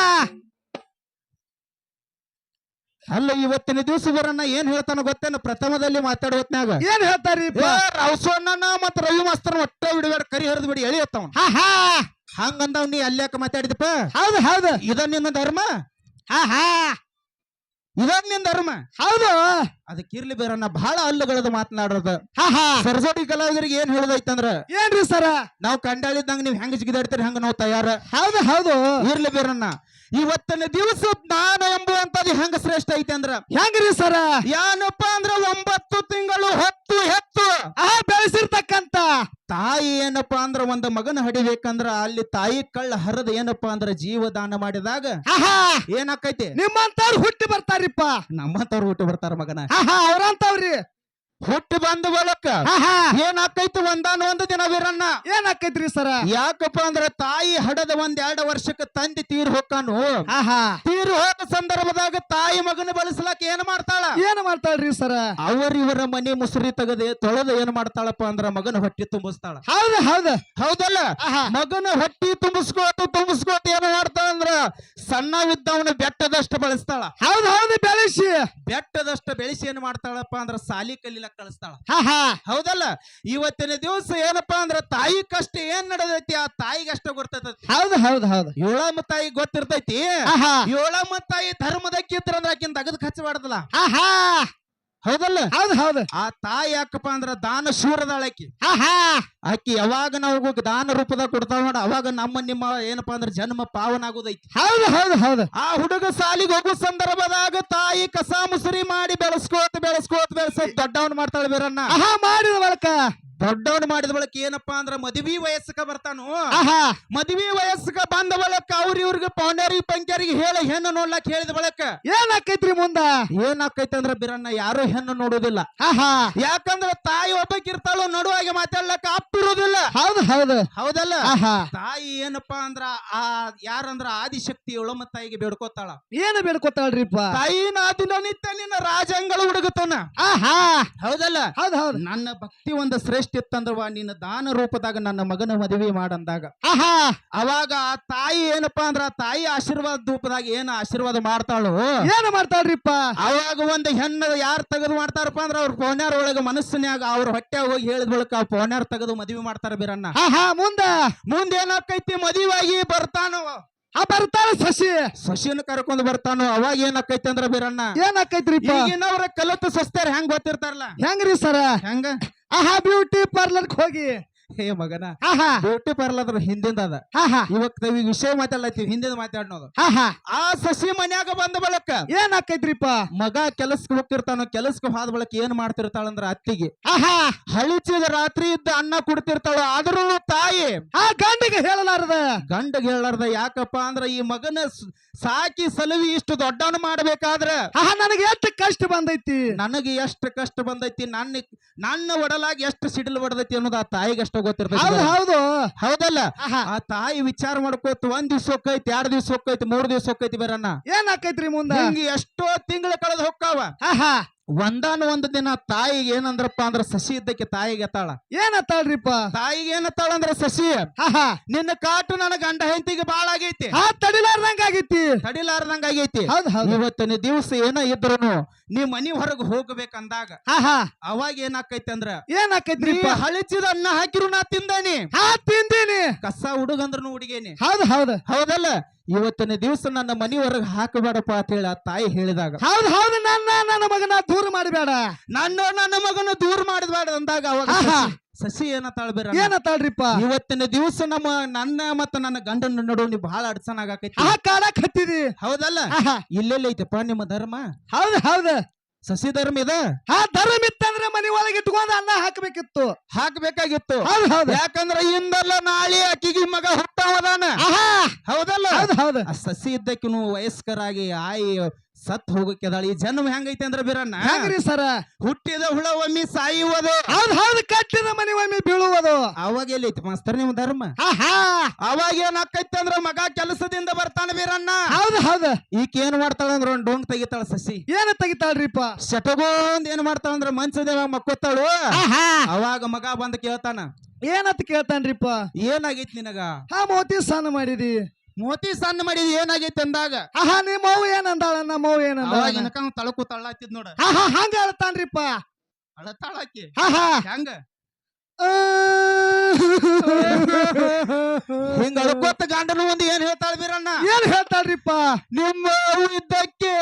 ಅಲ್ಲ ಇವತ್ತಿನ ದಿವಸ ಇವರನ್ನ ಏನ್ ಹೇಳ್ತಾನ ಗೊತ್ತೇನ? ಪ್ರಥಮದಲ್ಲಿ ಮಾತಾಡೋ ಹೊತ್ನ್ಯಾಗ. ಏನ್ ಹೇಳ್ತಾರಿ ಅವಸಣ್ಣ ಮತ್ತ ರವಿ ಮಾಸ್ತರ್ ಒಟ್ಟ ಬಿಡಬೇಡ ಕರಿ ಹರಿದ್ ಬಿಡಿ ಎಳಿ ಹಾ ಆಹಾ ಹಂಗಂದವ್ ನೀ ಅಲ್ಯಾಕ ಮಾತಾಡಿದಪ್ಪ ಹೌದು ಹೌದು. ಇದನ್ ನಿನ್ನ ಧರ್ಮ? ಇವಾಗ ನಿನ್ ನಿನ್ನ ಧರ್ಮ? ಹೌದು. ಅದಕ್ಕೆ ಇರ್ಲಿ ಬೇರನ್ನ ಬಹಳ ಹಲ್ಲುಗಳದ ಮಾತನಾಡೋದು. ಆಹಾ ಸರಸ್ವತಿ ಕಲಾವಿದರಿಗೆ ಏನ್ ಹೇಳೋದೈತಂದ್ರ? ಏನ್ರಿ ಸರ? ನಾವು ಕಂಡಾಳಿದ್ದಂಗ ನೀವ್ ಹೆಂಗ್ ಜಿಗಿದಾಡ್ತೀರಿ ಹಂಗ ನಾವು ತಯಾರ? ಹೌದು ಹೌದು. ಇರ್ಲಿ ಬೇರನ್ನ ಇವತ್ತಿನ ದಿವಸ ಜ್ಞಾನ ಎಂಬುವಂತದ್ದು ಹೆಂಗ ಶ್ರೇಷ್ಠ ಐತೆ ಅಂದ್ರ? ಹೆಂಗ್ರಿ ಸರ? ಏನಪ್ಪ ಅಂದ್ರ ಒಂಬತ್ತು ತಿಂಗಳು ಹತ್ತು ಹೆತ್ತು. ಆ ಬೆಳೆಸಿರ್ತಕ್ಕಂತ. ತಾಯಿ ಏನಪ್ಪಾ ಅಂದ್ರ ಒಂದ್ ಮಗನ ಹಡಿಬೇಕಂದ್ರ ಅಲ್ಲಿ ತಾಯಿ ಕಳ್ಳ ಹರದ ಏನಪ್ಪಾ ಅಂದ್ರ ಜೀವದಾನ ಮಾಡಿದಾಗ ಏನಾಕೈತಿ ನಿಮ್ಮಂತವ್ರು ಹುಟ್ಟಿ ಬರ್ತಾರಿಪ್ಪ. ನಮ್ಮಂತವ್ರು ಹುಟ್ಟಿ ಬರ್ತಾರ ಮಗನ. ಅವ್ರಂತವ್ರಿ. ಹುಟ್ಟು ಬಂದ ಬಳಕ ಏನಾಕೈತಿ ಒಂದಾನ ಒಂದು ದಿನ ವೀರಣ್ಣ. ಏನಾಕೈತ್ರಿ ಸರ? ಯಾಕಪ್ಪ ಅಂದ್ರ ತಾಯಿ ಹಡದ ಒಂದ್ ಎರಡು ವರ್ಷಕ್ಕೆ ತಂದಿ ತೀರ್ ಆಹಾ ತೀರು ಹೋದ ಸಂದರ್ಭದಾಗ ತಾಯಿ ಮಗನ ಬಳಸ್ಲಾಕ ಏನ್ ಮಾಡ್ತಾಳ? ಏನ್ ಮಾಡ್ತಾಳ್ರಿ ಸರ? ಅವರಿವರ ಮನೆ ಮುಸುರಿ ತೆಗದೆ ತೊಳೆದ ಏನ್ ಮಾಡ್ತಾಳಪ್ಪ ಅಂದ್ರ ಮಗನ ಹೊಟ್ಟಿ ತುಂಬಿಸ್ತಾಳ. ಹೌದ ಹೌದ. ಹೌದಲ್ಲ? ಮಗನ ಹೊಟ್ಟಿ ತುಂಬಿಸ್ಕೊಟ್ಟು ತುಂಬಿಸ್ಕೊಟ್ಟು ಏನ್ ಮಾಡ್ತಾಳ ಅಂದ್ರ ಸಣ್ಣವಿದ್ದವನ ಬೆಟ್ಟದಷ್ಟ ಬಳಸ್ತಾಳ. ಹೌದು ಹೌದು ಬೆಳೆಸಿ. ಬೆಟ್ಟದಷ್ಟ ಬೆಳೆಸಿ ಏನ್ ಮಾಡ್ತಾಳಪ್ಪ ಅಂದ್ರ ಸಾಲಿ ಕಲಿಲಕ್ ಕಳಿಸ್ತಾಳ. ಹಾ ಹೌದಲ್ಲ? ಇವತ್ತಿನ ದಿವಸ ಏನಪ್ಪಾ ಅಂದ್ರ ತಾಯಿ ಕಷ್ಟ ಏನ್ ನಡೆದೈತಿ? ಆ ತಾಯಿಗೆ ಅಷ್ಟ ಗೊತ್ತೈತಿ ಹೌದು ಹೌದು. ಹೌದು ಏಳಮ್ಮ ತಾಯಿ ಗೊತ್ತಿರ್ತೈತಿ? ಏಳಮ್ಮ ತಾಯಿ ಧರ್ಮದಕ್ಕಿದ್ರ ಅಂದ್ರೆ ಆಕಿನ್ ತಗದ್ ಹಾ ಆಹಾ ಹೌದಲ್ಲ? ಹೌದು ಹೌದು. ಆ ತಾಯಿ ಯಾಕಪ್ಪ ಅಂದ್ರ ದಾನ ಶೂರದಾಳ ಆಕಿ. ಆಹಾ! ಆಕಿ ಯಾವಾಗ ನಾವು ದಾನ ರೂಪದಾಗ ಕೊಡ್ತಾವ ನೋಡ ಅವಾಗ ನಮ್ಮ ನಿಮ್ಮ ಏನಪ್ಪಾ ಅಂದ್ರ ಜನ್ಮ ಪಾವನ ಆಗೋದೈತಿ. ಹೌದು ಹೌದು ಹೌದು. ಆ ಹುಡುಗ ಸಾಲಿಗೆ ಹೋಗೋ ಸಂದರ್ಭದಾಗ ತಾಯಿ ಕಸ ಮುಸುರಿ ಮಾಡಿ ಬೆಳೆಸ್ಕೋತ ಬೆಳೆಸ್ಕೋತ ಬೆಳೆಸ್ ದೊಡ್ಡವನ್ ಮಾಡ್ತಾಳೆ ಬೇರನ್ನ ಆಹಾ ಮಾಡಿದ ಬಳಕ ದೊಡ್ಡವನ್ ಮಾಡಿದ ಬಳಕ ಏನಪ್ಪಾ ಅಂದ್ರ ಮದುವೆ ವಯಸ್ಸಕ ಬರ್ತಾನು ಮದುವೆ ವಯಸ್ಸಕ ಬಂದ ಬಳಕ ಅವ್ರ ಇವ್ರಿಗೆ ಪೌಂಡ್ಯಾರಿಗೆ ಪಂಕ್ಯಾರಿಗೆ ಹೇಳಿ ಹೆಣ್ಣು ನೋಡ್ಲಕ್ ಹೇಳಿದ ಬಳಕ. ಏನಾಕೈತ್ರಿ ಮುಂದ? ಏನಾಕೈತೆ ಅಂದ್ರ ಬಿರಣ್ಣ ಯಾರು ಹೆಣ್ಣು ನೋಡುದಿಲ್ಲ. ಯಾಕಂದ್ರ ತಾಯಿ ಒಬ್ಬಕ್ಕಿರ್ತಾಳು ನಡುವಾಗಿ ಮಾತಾಡ್ಲಕ್ಕ ಅಪ್ಪಿರುದಿಲ್ಲ ಹೌದು ಹೌದು. ಹೌದಲ್ಲ? ತಾಯಿ ಏನಪ್ಪಾ ಅಂದ್ರ ಆ ಯಾರಂದ್ರ ಆದಿಶಕ್ತಿ ಒಳಮ ತಾಯಿಗೆ ಬೇಡ್ಕೋತಾಳ. ಏನು ಬೇಡ್ಕೋತಾಳ್ರಿ ತಾಯಿನ ನಾ ದಿನನಿತ್ಯ ನಿನ್ನ ರಾಜಂಗಳ ಹುಡುಗತನ. ಆಹಾ. ಹೌದಲ್ಲ? ಹೌದು ಹೌದು. ನನ್ನ ಭಕ್ತಿ ಒಂದು ಶ್ರೇಷ್ಠ ಇತ್ತಂದ್ರವ ನಿನ್ನ ದಾನ ರೂಪದಾಗ ನನ್ನ ಮಗನ ಮದುವೆ ಮಾಡಂದಾಗ. ಆಹಾ! ಅವಾಗ ಆ ತಾಯಿ ಏನಪ್ಪಾ ಅಂದ್ರ ಆ ತಾಯಿ ಆಶೀರ್ವಾದ ರೂಪದಾಗ ಏನ ಆಶೀರ್ವಾದ ಮಾಡ್ತಾಳು? ಏನು ಮಾಡ್ತಾಳ್ರಿಪ್ಪ? ಅವಾಗ ಒಂದು ಹೆಣ್ಣು ಯಾರು ತೆಗೆದು ಮಾಡ್ತಾರಪ್ಪ ಅಂದ್ರ ಅವ್ರ ಪೋನ್ಯಾರ ಒಳಗ ಮನಸ್ಸಿನ್ಯಾಗ ಅವ್ರ ಹೊಟ್ಟೆ ಹೋಗಿ ಹೇಳಿದ ಬಳಿಕ ಆ ತಗದು ತೆಗೆದು ಮದುವೆ ಮಾಡ್ತಾರ ಬೀರಣ್ಣ. ಆಹಾ ಮುಂದ? ಮುಂದೆ ಏನಾಕೈತಿ ಮದುವಾಗಿ ಬರ್ತಾನೋ? ಆ ಬರ್ತಾನ ಸಸಿ. ಶಶಿನ ಕರ್ಕೊಂಡು ಬರ್ತಾನೋ? ಅವಾಗ ಏನಾಕೈತಿ ಅಂದ್ರ ಬೀರಣ್ಣ? ಏನಾಕೈತ್ರಿ ಏನವ್ರ ಕಲತು ಸಸ್ತಾರ ಹೆಂಗ್ ಗೊತ್ತಿರ್ತಾರಲ್ಲ? ಹೆಂಗ್ರಿ ಸರ? ಹೆಂಗ? ಆಹಾ ಬ್ಯೂಟಿ ಪಾರ್ಲರ್ ಹೋಗಿ ಹೇ ಮಗನ ಬ್ಯೂಟಿ ಪಾರ್ಲರ್ ಹಿಂದಿಂದ ಅದ. ಇವತ್ತು ಈ ವಿಷಯ ಮಾತಾಡ್ಲತ್ತೀವಿ ಹಿಂದಿನ ಮಾತಾಡ್ನೋದು. ಆ ಸಸಿ ಮನ್ಯಾಗ ಬಂದ ಬಳಕ ಏನ್ ಆಕೈತ್ರಿಪ್ಪ? ಮಗ ಕೆಲಸಕ್ಕೆ ಹೋಗ್ತಿರ್ತಾನ ಕೆಲಸಕ್ಕೆ ಹೋದ ಬಳಕ ಏನ್ ಮಾಡ್ತಿರ್ತಾಳಂದ್ರ ಅತ್ತಿಗೆ. ಹಳಿಚಿದ ರಾತ್ರಿ ಇದ್ದ ಅನ್ನ ಕುಡ್ತಿರ್ತಾಳ ಆದ್ರೂ ತಾಯಿ. ಆ ಗಂಡಿಗೆ ಹೇಳಲಾರದ. ಗಂಡಗ್ ಹೇಳಾರ್ದ ಯಾಕಪ್ಪ ಅಂದ್ರ ಈ ಮಗನ ಸಾಕಿ ಸಲುವಿ ಇಷ್ಟು ದೊಡ್ಡವನು ಮಾಡ್ಬೇಕಾದ್ರ. ನನಗೆ ಎಷ್ಟು ಕಷ್ಟ ಬಂದೈತಿ. ನನಗೆ ಎಷ್ಟು ಕಷ್ಟ ಬಂದೈತಿ ನನ್ನ ನನ್ನ ಒಡಲಾಗಿ ಎಷ್ಟು ಸಿಡಿಲು ಬಡದೈತಿ ಅನ್ನೋದು ಆ ತಾಯಿಗೆ ಅಷ್ಟ ಗೊತ್ತಿರ್ತೈತಿ ಹೌದು ಹೌದಲ್ಲ? ಆ ತಾಯಿ ವಿಚಾರ ಮಾಡ್ಕೋತ ಒಂದ್ ದಿವ್ಸ ಹೋಗೈತಿ ಎರಡ್ ದಿವ್ಸ ಹೋಗೈತಿ ಮೂರ್ ದಿವ್ಸ ಹೋಗೈತಿ ಬೇರನ್ನ. ಏನ್ ಆಕೈತ್ರಿ ಮುಂದೆ? ಹಿಂಗ ಎಷ್ಟೋ ತಿಂಗಳ ಕಳೆದ ಹೋಗ್ತಾವ ಒಂದಾನ ಒಂದ್ ದಿನ ತಾಯಿಗೆ ಏನಂದ್ರಪ್ಪ ಅಂದ್ರ ಸಸಿ ಇದ್ದಕ್ಕೆ ತಾಯಿಗೆ ಎತ್ತಾಳ? ಏನತ್ತಾಳ್ರಿಪ್ಪ ತಾಯಿಗೆ ಏನತ್ತಾಳ ಅಂದ್ರ ಸಸಿ. ನಿನ್ನ ಕಾಟು ನನ್ನ ಗಂಡ ಹೆಂಡತಿಗೆ ಬಾಳ ಆಗೈತಿ. ತಡಿಲಾರ್ದಂಗ ಆಗೈತಿ. ತಡಿಲಾರ್ದಂಗ ಆಗೈತಿ. ಇವತ್ತಿನ ದಿವಸ ಏನ ಇದ್ರು ನೀ ಮನಿ ಹೊರಗೆ ಹೋಗ್ಬೇಕಂದಾಗ ಅವಾಗ ಏನಾಕೈತಿ ಅಂದ್ರ ಏನಾಕೈತಿ ಹಳಿಸಿದ ಅನ್ನ ಹಾಕಿರು ನಾ ತಿಂದೇನಿ. ಹಾ ತಿಂದೀನಿ. ಕಸ ಹುಡುಗಂದ್ರು ಹುಡುಗೇನಿ. ಹೌದ್ ಹೌದ್. ಹೌದಲ್ಲ? ಇವತ್ತಿನ ದಿವಸ ನನ್ನ ಮನಿ ಹೊರಗೆ ಹಾಕಬೇಡಪ್ಪ ಅಂತ ಹೇಳಿ ಆ ತಾಯಿ ಹೇಳಿದಾಗ ಹೌದು ಹೌದು ನನ್ನ ನನ್ನ ಮಗನ ದೂರ ಮಾಡಬೇಡ. ನನ್ನ ನನ್ನ ಮಗನ ದೂರ ಮಾಡಬೇಡ ಅಂದಾಗ ಅವಾಗ ಆಹಾ. ಸಸಿ- ತಾಳ್ಬೇಡ ಏನ ತಾಳ್ರಿಪ್ಪ ಏನತ್ತಾಳ್ರಿಪ್ಪ ಇವತ್ತಿನ ದಿವಸ ನಮ್ಮ ನನ್ನ ಮತ್ತ ನನ್ನ ಗಂಡನ ನಡು ನೀವು ಬಹಳ ಅಡ್ಸನ್ ಆಗಾಕೈತಿ ಆ ಕಾಡಕ್ ಹತ್ತಿದಿ. ಹೌದಲ್ಲ? ಆಹಾ ಇಲ್ಲೆಲ್ಲ ಐತಪ್ಪ ನಿಮ್ಮ ಧರ್ಮ? ಹೌದು ಹೌದು. ಸಸಿ ಧರ್ಮ ಇದ? ಆ ಧರ್ಮ ಇತ್ತಂದ್ರೆ ಮನೆ ಒಳಗೆ ಇಟ್ಕೊಂಡು ಅನ್ನ ಹಾಕಬೇಕಿತ್ತು. ಹಾಕ್ಬೇಕಾಗಿತ್ತು. ಹೌದು ಹೌದು. ಯಾಕಂದ್ರ ಇಂದಲ್ಲ ನಾಳೆ ಅಕ್ಕಿಗೆ ಮಗ ಹುಟ್ಟವದಾನ ಆಹಾ! ಹೌದಲ್ಲ? ಹೌದು ಹೌದು. ಆ ಸಸಿ ಇದ್ದಕ್ಕಿನು ವಯಸ್ಕರಾಗಿ ಆಯಿ ಸತ್ ಹೋಗಕ್ಕೆ ಅದಾಳ. ಈ ಜನ್ಮ ಹೆಂಗೈತೆ ಅಂದ್ರೆ ಬಿರಣ್ಣ? ಹೆಂಗ್ರಿ ಸರ? ಹುಟ್ಟಿದ ಹುಳ ಒಮ್ಮೆ ಸಾಯುವುದು. ಹೌದು ಹೌದು ಕಟ್ಟಿದ ಮನೆ ಒಮ್ಮೆ ಬೀಳುವುದು. ಅವಾಗ ಎಲ್ಲೈತಿ ಮಾಸ್ತರ್ ನಿಮ್ಮ ಧರ್ಮ? ಹಾ ಅವಾಗ ಆಕೈತಿ ಅಂದ್ರ ಮಗ ಕೆಲಸದಿಂದ ಬರ್ತಾನೆ ಬೀರಣ್ಣ. ಹೌದು ಹೌದು. ಈಕ ಏನ್ ಮಾಡ್ತಾಳ ಅಂದ್ರ ಒಂದ್ ಡೋಂಗ್ ತೆಗಿತಾಳ ಸಸಿ. ಏನು ತೆಗಿತಾಳ್ರಿಪ್ಪ? ಶಟಗೋಂದ್ ಏನ್ ಮಾಡ್ತಾಳ ಅಂದ್ರೆ ಮನ್ಸದೇವ ಮಕ್ಕೋತಾಳು. ಅವಾಗ ಮಗ ಬಂದ್ ಕೇಳ್ತಾನ. ಏನತ್ ಕೇಳ್ತಾನ್ರಿಪ್ಪ? ಏನಾಗೈತಿ ನಿನಗ? ಹಾ ಮೋತಿ ಸ್ನಾನ ಮಾಡಿದಿ. ಮೋತಿ ಸಣ್ಣ ಮಾಡಿದ ಏನಾಗೈತೆ ಅಂದಾಗ? ಆಹಾ ನಿಮ್ಮ ಅವ್ವ ಏನಂದಾಳ? ನಮ್ಮ ಅವಾಗ ಏನಂದಾಳ ತಳಕು ತಳ್ಳಾತಿದ್ ನೋಡ. ಆಹಾ ಹಂಗ ಹೇಳ್ತಾನ್ರಿಪ್ಪ. ಅಳತಾಳಾಕಿ ಆಹಾ ಹೆಂಗ. ಹಿಂಗ ಅಳ್ಕೋತ ಗಂಡನು ಒಂದು ಏನ್ ಹೇಳ್ತಾಳ ಬೀರಣ್ಣ? ಏನ್ ಹೇಳ್ತಾಳ್ರಿಪ್ಪ? ನಿಮ್ಮ ಇದ್ದಕ್ಕೆ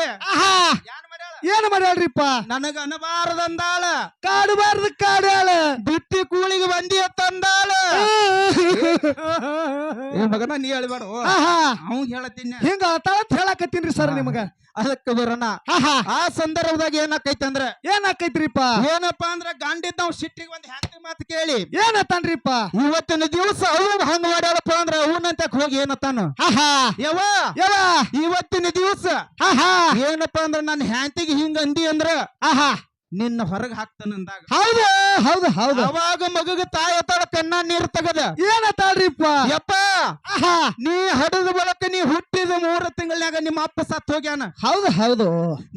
ಏನ್ ಮಾಡ್ಯಾಳ್ರಿಪ್ಪ? ನನಗ ಅನಬಾರದಂದಾಳ. ಕಾಡಬಾರ್ದು ಕಾಡ್ಯಾಳ. ಬಿಟ್ಟಿ ಕೂಳಿಗೆ ಬಂದಿ ತಂದಾಳ. ಏ ಮಗನ ನೀ ಹೇಳ್ಬೇಡ. ಆಹಾ. ಅವ್ ಹೇಳತ್ತೀನಿ ಹಿಂಗ ಅತಾಳತ್ ಹೇಳಕತ್ತೀನ್ರಿ ಸರ್ ನಿಮಗ. ಅದಕ್ಕೆ ಬರೋಣ. ಆಹಾ ಆ ಸಂದರ್ಭದಾಗ ಏನಾಕೈತಿ ಅಂದ್ರ ಏನಾಕೈತ್ರಿಪ್ಪ? ಏನಪ್ಪಾ ಅಂದ್ರ ಗಂಡಿದ್ದ ಸಿಟ್ಟಿಗೆ ಒಂದ್ ಹೆಂಡತಿ ಮಾತು ಕೇಳಿ. ಏನತ್ತಾನ್ರಿಪ್ಪ? ಇವತ್ತಿನ ದಿವಸ ಅವ್ರು ಹಂಗ ಮಾಡ್ಯಾಳಪ್ಪ ಅಂದ್ರ ಅವನಂತ ಹೋಗಿ ಏನತ್ತಾನು? ಯವ ಯಾವ ಇವತ್ತಿನ ದಿವಸ ಆಹಾ ಏನಪ್ಪಾ ಅಂದ್ರ ನನ್ನ ಹ್ಯಾಂತಿಗೆ ಹಿಂಗ ಅಂದಿ ಅಂದ್ರ ಆಹಾ ನಿನ್ನ ಹೊರಗ್ ಹಾಕ್ತಾನಂದಾಗ ಹೌದು ಹೌದು ಹೌದು. ಅವಾಗ ಮಗಗ ತಾಯಿ ತಾಳ ಕಣ್ಣ ನೀರ್ ತಗದ. ಏನತ್ತಾಳ್ರಿಪ್ಪ ಯಪ್ಪ ನೀ ಹಡದ ಬಳಕ ನೀ ಹುಟ್ಟಿದ ಮೂರ ತಿಂಗಳನ್ಯಾಗ ನಿಮ್ಮ ಅಪ್ಪ ಸತ್ ಹೋಗ್ಯಾನ. ಹೌದು ಹೌದು.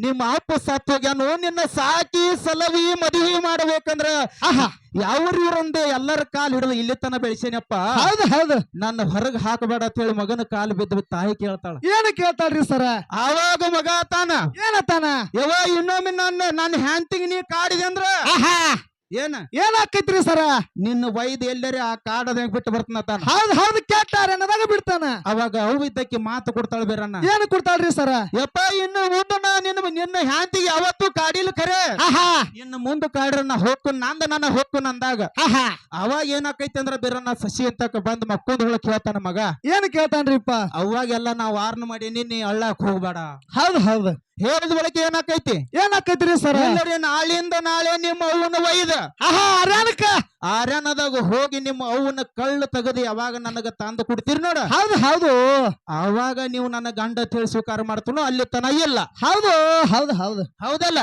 ನಿಮ್ಮ ಅಪ್ಪ ಸತ್ ಹೋಗ್ಯಾನು ನಿನ್ನ ಸಾಕಿ ಸಲವಿ ಮದುವೆ ಮಾಡ್ಬೇಕಂದ್ರ ಆಹಾ. ಯಾವ ಇವ್ರಂದೆ ಎಲ್ಲರ ಕಾಲ್ ಹಿಡಿದು ಇಲ್ಲಿ ತನ ಬೆಳೆಸೇನಪ್ಪ ಹೌದು ಹೌದು. ನನ್ನ ಹೊರಗ್ ಹಾಕಬೇಡ ಅಂತ ಹೇಳಿ ಮಗನ ಕಾಲು ಬಿದ್ದು ತಾಯಿ ಕೇಳ್ತಾಳ. ಏನು ಕೇಳ್ತಾಳ್ರಿ ಸರ? ಆವಾಗ ಮಗ ತಾನ ಏನತ್ತಾನ ಯವ ಇನ್ನೊಮ್ಮೆ ನನ್ನ ನನ್ನ ಹ್ಯಾಂತಿಗೆ ನೀ ಕಾಡಿದೆ ಅಂದ್ರೆ? ಆಹಾ! ಏನ? ಏನಾಕೈತ್ರಿ ಸರ? ನಿನ್ನ ವೈದ್ಯ ಎಲ್ಲರೇ ಆ ಕಾಡದಾಗ ಬಿಟ್ಟು ಬರ್ತಾನ ತಾನ? ಹೌದು ಹೌದು ಕೇಳ್ತಾರ ಅನ್ನದಾಗ ಬಿಡ್ತಾನ. ಅವಾಗ ಅವು ಇದ್ದಕ್ಕೆ ಮಾತು ಕೊಡ್ತಾಳ ಬೇರಣ್ಣ ಏನು ಕೊಡ್ತಾಳ್ರಿ ಸರ? ಯಪ್ಪ ಇನ್ನು ಮುಂದೆ ನಾ ನಿನ್ನ ನಿನ್ನ ಹ್ಯಾಂತಿಗೆ ಯಾವತ್ತೂ ಕಾಡಿಲ್ ಖರೆ ಆಹಾ! ಇನ್ನು ಮುಂದೆ ಕಾಡ್ರ ನಾ ಹೋಗ್ಕು ನಂದ ನನ್ನ ಹೋಗ್ಕು ನಂದಾಗ. ಆಹಾ! ಅವಾಗ ಏನಾಕೈತಿ ಅಂದ್ರ ಬಿರಣ್ಣ ಸಸಿ ಅಂತಕ ಬಂದ್ ಮಕ್ಕೊಂದ್ ಹುಳ ಕೇಳ್ತಾನ ಮಗ. ಏನು ಕೇಳ್ತಾನ್ರಿಪ್ಪ? ಅವಾಗೆಲ್ಲ ನಾವ್ ವಾರ್ನ್ ಮಾಡಿ ನಿನ್ನೆ ಅಳ್ಳಾಕ್ ಹೋಗ್ಬೇಡ. ಹೌದು ಹೌದು. ಹೇಳಿದ ಬಳಿಕ ಏನಾಕೈತಿ? ಏನಾಕೈತ್ರಿ ಸರ್? ಎಲ್ಲರಿ ನಾಳಿಂದ ನಾಳೆ ನಿಮ್ಮ ಅವನ ಒಯ್ದ. ಆಹಾ ಅರ್ಯಾನಕ್ಕ ಆರ್ಯಾನದಾಗ ಹೋಗಿ ನಿಮ್ಮ ಅವನ ಕಳ್ಳು ತೆಗದಿ ಯಾವಾಗ ನನಗ ತಂದು ಕೊಡ್ತೀರಿ ನೋಡ. ಹೌದು ಹೌದು. ಅವಾಗ ನೀವು ನನ್ನ ಗಂಡ ತಿಳಿ ಸ್ವೀಕಾರ ಮಾಡ್ತೀನೋ ಅಲ್ಲಿ ತನ ಇಲ್ಲ. ಹೌದು ಹೌದು ಹೌದು. ಹೌದಲ್ಲ?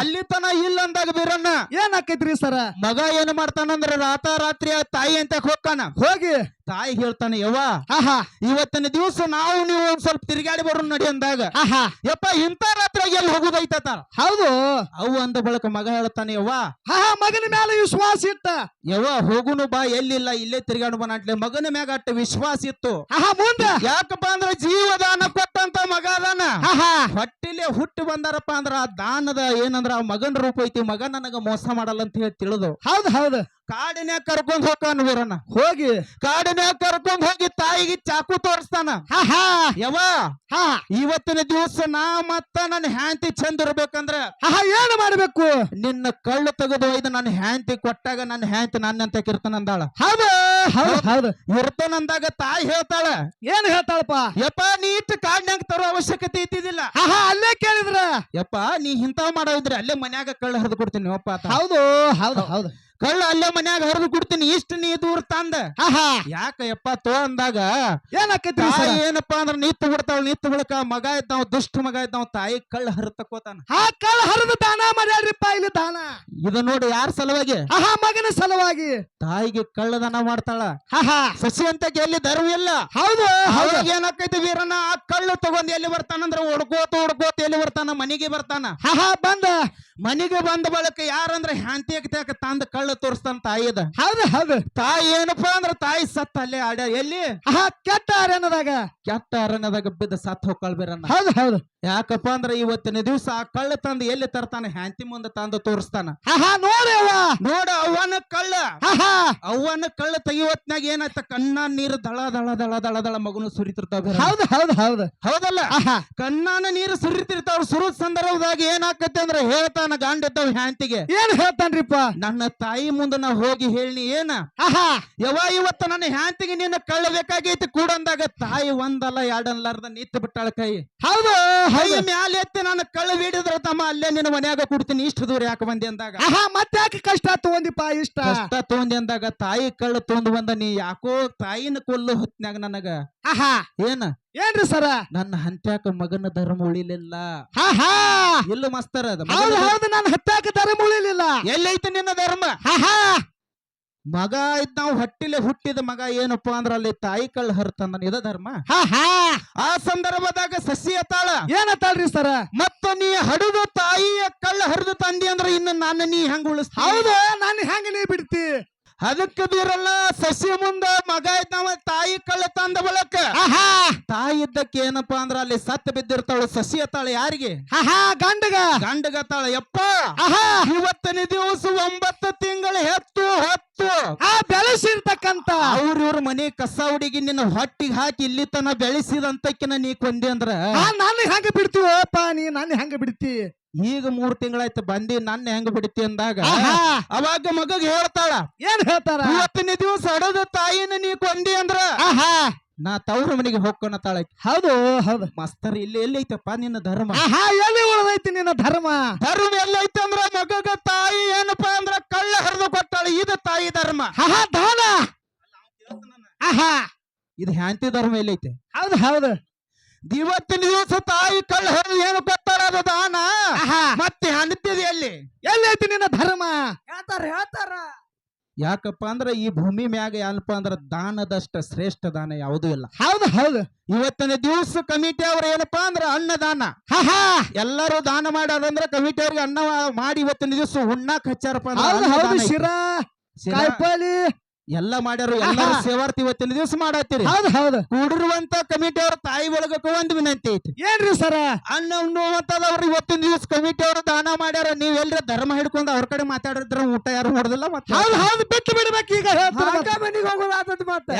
ಅಲ್ಲಿ ತನ ಇಲ್ಲ ಅಂದಾಗ ಬೀರಣ್ಣ. ಏನಾಕೈತ್ರಿ ಸರ? ಮಗ ಏನ್ ಮಾಡ್ತಾನಂದ್ರ ರಾತಾರಾತ್ರಿ ಆ ತಾಯಿ ಅಂತ ಹೋಗ್ತಾನ. ಹೋಗಿ. ತಾಯಿ ಹೇಳ್ತಾನೆ ಯವ್ವ ಇವತ್ತಿನ ದಿವಸ ನಾವು ನೀವು ಒಂದ್ ಸ್ವಲ್ಪ ತಿರುಗಾಡಿ ಬರೋ ನಡಿ ಅಂದಾಗ. ಯಪ್ಪ ಇಂತ ರಾತ್ರಿ ಎಲ್ಲಿ ಹೋಗುದೈತ ಹೌದು. ಅವು ಅಂದ ಬಳಕ ಮಗ ಹೇಳ್ತಾನೆ ಯವ್ವ ಮಗನ ಮೇಲೆ ವಿಶ್ವಾಸ ಇಟ್ಟ ಯವ್ವ ಹೋಗುನು ಬಾ ಎಲ್ಲಿಲ್ಲ ಇಲ್ಲೇ ತಿರ್ಗಾಡು ಬಂದ್ಲೆ ಮಗನ ಮ್ಯಾಗ ಅಟ್ಟ ವಿಶ್ವಾಸ ಇತ್ತು. ಮುಂದ? ಯಾಕಪ್ಪ ಅಂದ್ರ ಜೀವದಾನ ಕೊಟ್ಟಂತ ಮಗ ಅದಾನ. ಹೊಟ್ಟಿಲೆ ಹುಟ್ಟು ಬಂದಾರಪ್ಪ ಅಂದ್ರ ಆ ದಾನದ ಏನಂದ್ರ ಆ ಮಗನ ರೂಪ ಐತಿ ಮಗ ನನಗ ಮೋಸ ಮಾಡಲ್ಲ ಅಂತ ಹೇಳಿ ತಿಳಿದು. ಹೌದು ಹೌದು. ಕಾಡಿನ್ಯಾಗ ಕರ್ಕೊಂಡ್ ಹೋಗ್ತಾನ ವೀರಣ್ಣ. ಹೋಗಿ. ಕಾಡಿನ್ಯಾಗ ಕರ್ಕೊಂಡ್ ಹೋಗಿ ತಾಯಿಗೆ ಚಾಕು ತೋರಿಸ್ತಾನ. ಯವ ಇವತ್ತಿನ ದಿವಸ ನಾ ಮತ್ತ ನನ್ನ ಹ್ಯಾಂತಿ ಚಂದ ಇರ್ಬೇಕಂದ್ರ ಹಾ ಏನು ಮಾಡ್ಬೇಕು? ನಿನ್ನ ಕಳ್ಳು ತೆಗೆದು ಒಯ್ದು ನನ್ನ ಹ್ಯಾಂತಿ ಕೊಟ್ಟಾಗ ನನ್ನ ಹ್ಯಾಂತಿ ನನ್ನಂತ ಕಿರ್ತನಂದಾಳ ಹೌದು ಹೌದು ಹೌದು. ಇರ್ತನಂದಾಗ ತಾಯಿ ಹೇಳ್ತಾಳ. ಏನ್ ಹೇಳ್ತಾಳಪ್ಪ? ಯಪ್ಪ ನೀ ಇಟ್ಟು ಕಾಡಿನ್ಯಾಗ ತರೋ ಅವಶ್ಯಕತೆ ಇದ್ದಿದ್ದಿಲ್ಲ. ಅಲ್ಲೇ ಕೇಳಿದ್ರ? ಯಪ್ಪ ನೀ ಇಂತಾವ್ ಮಾಡೋದ್ರಿ ಅಲ್ಲೇ ಮನ್ಯಾಗ ಕಳ್ಳ ಹರಿದು ಕೊಡ್ತೀನಿ ಯಪ್ಪ. ಹೌದು ಹೌದು ಹೌದು. ಕಳ್ಳ ಅಲ್ಲೇ ಮನ್ಯಾಗ ಹರಿದು ಕುಡ್ತೀನಿ ಇಷ್ಟು ನೀ ದೂರ ತಂದ. ಯಾಕ ಯಪ್ಪ ತೋ ಅಂದಾಗ ಏನಾಕೈತಿ ಏನಪ್ಪ ಅಂದ್ರ ನಿತ್ತು ಬಿಡ್ತಾಳ ನಿತ್ತು ಬಿಡಕ ಮಗ ಇದ್ದಾವ ದುಷ್ಟ ಮಗ ಇದ್ದಾವ ತಾಯಿ ಕಳ್ಳ ಹರಿತಕೋತಾನ ಹಾ ಕಳ್ಳ ಹರಿದು ದಾನ ಮಾಡ್ಯಾಡ್ರಿಪ್ಪ ಇಲ್ಲಿ ದಾನ. ಇದು ನೋಡಿ ಯಾರ ಸಲುವಾಗಿ? ಹಾ ಹಾ ಮಗನ ಸಲುವಾಗಿ. ತಾಯಿಗೆ ಕಳ್ಳದನ ಮಾಡ್ತಾಳ. ಹಾ ಹಾ ಸಸಿ ಅಂತ ಎಲ್ಲಿ ಧರ್ಮ ಇಲ್ಲ. ಹೌದು ಹೌದು. ಏನಾಕೈತಿ ವೀರನ ಆ ಕಳ್ಳು ತಗೊಂಡ್ ಎಲ್ಲಿ ಬರ್ತಾನಂದ್ರ ಹುಡ್ಕೋತ ಹುಡ್ಕೋತ ಎಲ್ಲಿ ಬರ್ತಾನ? ಮನೆಗೆ ಬರ್ತಾನ? ಹಾ ಬಂದ. ಮನೆಗೆ ಬಂದ ಬಳಕ ಯಾರಂದ್ರ ಹ್ಯಾಂತಿ ತಂದ ಕಳ್ಳು ತೋರಿಸ್ತಾನ ತಾಯಿದ ಹೌದು ಹೌದು. ತಾಯಿ ಏನಪ್ಪಾ ಅಂದ್ರ ತಾಯಿ ಸತ್ತ ಅಲ್ಲೇ ಆಡ ಎಲ್ಲಿ? ಆಹಾ ಕೆಟ್ಟ ಅರಣ್ಯದಾಗ. ಕೆಟ್ಟ ಅರಣ್ಯದಾಗ ಬಿದ್ದ ಸತ್ ಹೋಗ್ಕೊಳ್ಬೇರನ್ನ. ಹೌದು ಹೌದು. ಯಾಕಪ್ಪ ಅಂದ್ರ ಇವತ್ತಿನ ದಿವಸ ಆ ಕಳ್ಳ ತಂದು ಎಲ್ಲಿ ತರ್ತಾನೆ? ಹ್ಯಾಂತಿ ಮುಂದೆ ತಂದು ತೋರಿಸ್ತಾನ. ಹಾ ಹಾ ನೋಡಿ ಅವ್ವ. ನೋಡ ಅವನ ಕಳ್ಳ. ಅವನ ಕಳ್ಳ ತೆಗಿವತ್ನಾಗ ಏನಾಯ್ತ? ಕಣ್ಣ ನೀರು ದಳ ದಳ ದಳ ದಳ ದಳ ಮಗನು ಸುರಿತಿರ್ತಾವ. ಹೌದು ಹೌದು ಹೌದು. ಹೌದಲ್ಲ? ಕಣ್ಣಾನ ನೀರು ಸುರಿತಿರ್ತಾವ. ಸುರಿದ ಸಂದರ್ಭದಾಗ ಏನಾಕತ್ತೆ ಅಂದ್ರೆ ಹೇಳ್ತಾನ ಗಂಡ ಇದ್ದಾವ ಹ್ಯಾಂತಿಗೆ. ಏನ್ ಹೇಳ್ತಾನ್ರಿಪ್ಪ? ನನ್ನ ತಾಯಿ ಮುಂದೆ ನಾ ಹೋಗಿ ಹೇಳಿ ಏನ? ಆಹಾ! ಯವ ಇವತ್ತ ನನ್ನ ಹ್ಯಾಂತಿಗೆ ನಿನ್ನ ಕಳ್ಳಬೇಕಾಗೈತಿ ಕೂಡಂದಾಗ ತಾಯಿ ಒಂದಲ್ಲ ಎರಡಲ್ಲಾರ್ದ ನಿಂತು ಬಿಟ್ಟಾಳ ಕೈ. ಹೌದು ಹೈ ಮ್ಯಾಲೆ ಎತ್ತಿ ನಾನು ಕಳ್ಳ ಬಿಡಿದ್ರ ತಮ್ಮ ಅಲ್ಲೇ ನಿನ್ನ ಮನ್ಯಾಗ ಕೊಡ್ತೀನಿ ಇಷ್ಟು ದೂರ ಯಾಕೆ ಬಂದೆ ಅಂದಾಗ. ಹಾ ಹಾ ಮತ್ತೆ ಯಾಕೆ ಕಷ್ಟ ತಗೊಂದಿಪ್ಪ ಇಷ್ಟ? ಕಷ್ಟ ತಗೊಂಡಿ ಅಂದಾಗ ತಾಯಿ ಕಳ್ಳ ತಗೊಂಡು ಬಂದ ನೀ ಯಾಕೋ ತಾಯಿನ ಕೊಲ್ಲು ಹೊತ್ನ್ಯಾಗ ನನಗ? ಹಾ ಹಾ ಏನ? ಏನ್ರಿ ಸರ? ನನ್ನ ಹಂತ್ಯಾಕ ಮಗನ ಧರ್ಮ ಉಳಿಲಿಲ್ಲ. ಹಾ ಹಾ. ಇಲ್ಲ ಮಸ್ತರ ಅದ? ಹೌದು ಮಗನ ಹೌದು ನಾನು ಹತ್ತಾಕ ಧರ್ಮ ಉಳಿಲಿಲ್ಲ. ಎಲ್ಲೈತೆ ನಿನ್ನ ಧರ್ಮ? ಹಾ ಹಾ. ಮಗ ಇದ್ ನಾವು ಹಟ್ಟಿಲೆ ಹುಟ್ಟಿದ ಮಗ ಏನಪ್ಪ ಅಂದ್ರ ಅಲ್ಲಿ ತಾಯಿ ಕಳ್ಳ ಹರ್ತಂದ. ಇದ ಧರ್ಮ? ಹಾ ಹಾ. ಆ ಸಂದರ್ಭದಾಗ ಸಸಿ ಅತ್ತಾಳ ಏನತ್ತಾಳ್ರಿ ಸರ? ಮತ್ತ ನೀ ಹಡಿದು ತಾಯಿಯ ಕಳ್ಳ ಹರಿದು ತಂದಿ ಅಂದ್ರ ಇನ್ನು ನಾನು ನೀ ಹೆಂಗ್ ಉಳಿಸ್ ಹೌದು ನಾನು ಹೆಂಗ ನೀ ಬಿಡ್ತಿ? ಅದಕ್ಕೆ ಬೀರಲ್ಲ ಸಸಿ ಮುಂದ ಮಗ ಇದ್ದಾವ ತಾಯಿ ಕಳ್ಳ ತಂದ ಬಳಕ. ತಾಯಿ ಇದ್ದಕ್ಕೆ ಏನಪ್ಪಾ ಅಂದ್ರ ಅಲ್ಲಿ ಸತ್ ಬಿದ್ದಿರ್ತಾಳ ಸಸಿ ಎತ್ತಾಳ ಯಾರಿಗೆ? ಗಂಡಗ. ಗಂಡಗತ್ತಾಳ ಯಪ್ಪ. ಇವತ್ತನೇ ದಿವಸ ಒಂಬತ್ತು ತಿಂಗಳ ಹೆತ್ತು ಹೊತ್ತು ಆ ಬೆಳೆಸಿರ್ತಕ್ಕಂತ ಅವ್ರವ್ರ ಮನೆ ಕಸ ಹುಡುಗಿ ನಿನ್ನ ಹೊಟ್ಟಿಗೆ ಹಾಕಿ ಇಲ್ಲಿ ತನ ಬೆಳೆಸಿದಂತಕ್ಕಿನ ನೀ ಕೊಂದಿ ಅಂದ್ರ? ಆ ನಾನು ಹೆಂಗ ಬಿಡ್ತೀವಪ್ಪ ನೀ ನಾನು ಹೆಂಗ ಬಿಡ್ತಿ? ಈಗ ಮೂರ್ ತಿಂಗಳಾಯ್ತು ಬಂದಿ ನನ್ನ ಹೆಂಗ್ ಬಿಡ್ತಿ ಅಂದಾಗ? ಆಹಾ, ಅವಾಗ ಮಗಗ್ ಹೇಳ್ತಾಳ ಏನ್ ಹೇಳ್ತಾರ? ಇವತ್ತಿನ ದಿವಸ ಹಡದ ತಾಯಿನ ನೀ ಕೊಂದಿ ಅಂದ್ರ? ಆಹಾ. ನಾ ತವ್ರ ಮನೆಗೆ ಹೋಗ್ಕೊನತಾಳ ಹೌದು ಹೌದು. ಮಸ್ತರ್ ಇಲ್ಲಿ ಎಲ್ಲೈತಪ್ಪ ನಿನ್ನ ಧರ್ಮ? ಆಹಾ ಎಲ್ಲಿ ಉಳಿದೈತಿ ನಿನ್ನ ಧರ್ಮ? ಧರ್ಮ ಎಲ್ಲೈತೆ ಅಂದ್ರ ಮಗಗ ತಾಯಿ ಧರ್ಮ. ದಾನ ಆಹಾ ಇದು ಹ್ಯಾಂತಿ ಧರ್ಮ ಎಲ್ಲೈತೆ. ಹೌದು ಹೌದು. ಇವತ್ತಿನ ದಿವಸ ತಾಯಿ ಕಳ್ಳ ಹರಿದು ಏನು ಕೊಡ್ತಾರ ಅದು ದಾನ? ಆಹಾ. ಮತ್ತೆ ಹಣತಿದೆ ಎಲ್ಲಿ? ಎಲ್ಲೈತಿ ನಿನ್ನ ಧರ್ಮ? ಹೇಳ್ತಾರ ಹೇಳ್ತಾರ. ಯಾಕಪ್ಪ ಅಂದ್ರ ಈ ಭೂಮಿ ಮ್ಯಾಗ ಏನಪ್ಪ ಅಂದ್ರ ದಾನದಷ್ಟ ಶ್ರೇಷ್ಠ ದಾನ ಯಾವುದೂ ಇಲ್ಲ. ಹೌದು ಹೌದು. ಇವತ್ತಿನ ದಿವಸ ಕಮಿಟಿ ಅವ್ರ ಏನಪ್ಪಾ ಅಂದ್ರ ಅನ್ನದಾನ. ಆಹಾ ಎಲ್ಲರೂ ದಾನ ಮಾಡ್ಯಾರಂದ್ರ ಕಮಿಟಿ ಅವ್ರಿಗೆ ಅನ್ನ ಮಾಡಿ ಇವತ್ತಿನ ದಿವಸ ಉಣ್ಣಾಕ್ ಹಚ್ಚಾರಪ್ಪ ಅಂದ್ರ ಹೌದು ಐತಿ. ಶಿರಾ. ಕಾಯಿಪಲ್ಲೆ. ಎಲ್ಲ ಮಾಡ್ಯಾರು ಎಲ್ಲರೂ ಸೇವಾರ್ತಿ ಇವತ್ತಿನ ದಿವಸ ಮಾಡತ್ತೀರಿ. ಹೌದು ಹೌದು. ಕೂಡಿರುವಂತ ಕಮಿಟಿ ಅವ್ರ ತಾಯಿ ಒಳಗ ಒಂದು ವಿನಂತಿ ಐತಿ. ಏನ್ರಿ ಸರ? ಅನ್ನ ಉಣ್ಣುವಂತದವ್ರು ಇವತ್ತಿನ ದಿವಸ ಕಮಿಟಿ ಅವರು ದಾನ ಮಾಡ್ಯಾರ. ನೀವ್ ಎಲ್ರ ಧರ್ಮ ಹಿಡ್ಕೊಂಡು ಅವ್ರ ಕಡೆ ಮಾತಾಡಿದ್ರ ಊಟ ಯಾರು ಹೊಡೆದಿಲ್ಲ ಮತ್ತೆ ಹೌದು ಹೌದು. ಬಿಟ್ಟು ಬಿಡ್ಬೇಕು ಈಗ. ಹೋಗೋದಾದ ಮನಿಗ್ ಹೋಗೋದು ಆತದ ಮತ್ತೆ.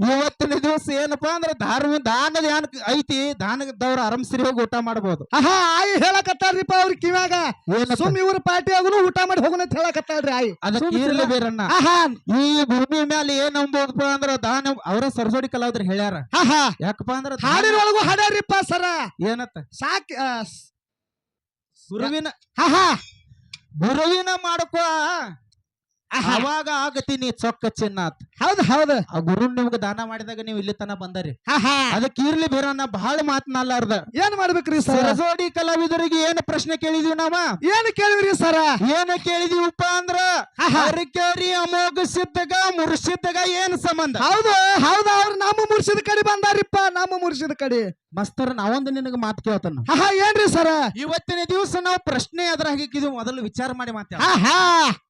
ಇವತ್ತಿನ ದಿವಸ ಏನಪ್ಪಾ ಅಂದ್ರೆ ಧಾರ್ಮಿಕ ದಾನದ ಏನ್ ಐತಿ ದಾನದವ್ರ ಆರಂಭಿಸ್ರಿ ಹೋಗಿ ಊಟ ಮಾಡ್ಬೋದು. ಆಹಾ ಆಯಿ ಹೇಳಕತ್ತಾರ್ರಿಪ್ಪ ಅವ್ರ ಕಿವ್ಯಾಗ? ಏನಪ್ಪ? ಸುಮ್ ಇವ್ರ ಪಾರ್ಟಿ ಆಗುನು ಊಟ ಮಾಡಿ ಹೋಗೋಣ ಅಂತ ಹೇಳಕತ್ತಾಳ್ರಿ ಆಯಿ. ಅದಕ್ಕೆ ಇರ್ಲಿ ಬೇರಣ್ಣ. ಆಹಾ. ಈ ಭೂಮಿ ಮೇಲೆ ಏನ್ ಅಂಬೋದಪ್ಪ ಅಂದ್ರ ದಾನ ಅವರ ಸರಸೋಡಿ ಕಲಾವಿದ್ರು ಹೇಳ್ಯಾರ. ಆಹಾ. ಯಾಕಪ್ಪ ಅಂದ್ರ ದಾನ- ಹಾಡ್ಯಾರಿಪ್ಪ ಸರ. ಏನತ್ತ? ಸಾಕ್ ಆ, ಸ್- ಗುರುವಿನ ಆಹಾ. ಗುರುವಿನ ಮಾಡ್ಕೋ ಅವಾಗ ಆಗತೀನಿ ಚೊಕ್ಕ ಚಿನ್ನ ಹೌದ್ ಹೌದು. ಆ ಗುರು ನಿಮ್ಗೆ ದಾನ ಮಾಡಿದಾಗ ನೀವು ಇಲ್ಲಿ ತನ ಬಂದರಿ. ಅದಕ್ಕೆ ಇರ್ಲಿ ಬೇರಣ್ಣ ಬಹಳ ಮಾತನಾಡ್ಲಾರ್ದ ಏನ್ ಮಾಡ್ಬೇಕ್ರಿ ಸರ್? ಜೋಡಿ ಕಲಾವಿದರಿಗೆ ಏನ್ ಪ್ರಶ್ನೆ ಕೇಳಿದೀವಿ ನಾವ? ಏನ್ ಕೇಳಿದ್ರಿ ಸರ್? ಏನ್ ಕೇಳಿದೀವಪ್ಪ ಅರಕೇರಿ ಅಮೋಘ ಸಿದ್ಧಗ ಮುರ್ಸಿದ್ಧಗ ಏನ್ ಸಂಬಂಧ? ಹೌದು. ಹೌದು ಅವ್ರು ನಮ್ಮ ಮುರ್ಸಿದ ಕಡೆ ಬಂದಾರಿಪ್ಪ ನಮ್ಮ ಮುರ್ಷಿದ ಕಡೆ. ಮಸ್ತರ್ ನಾವೊಂದು ನಿನಗೆ ಮಾತು ಕೇಳ್ತಾನ ಹಾ ಏನ್ರಿ ಸರ? ಇವತ್ತಿನ ದಿವಸ ನಾವು ಪ್ರಶ್ನೆ ಅದ್ರ ಹಾಕಿದ್ವಿ ಮೊದಲು ವಿಚಾರ ಮಾಡಿ ಮಾತಾಡ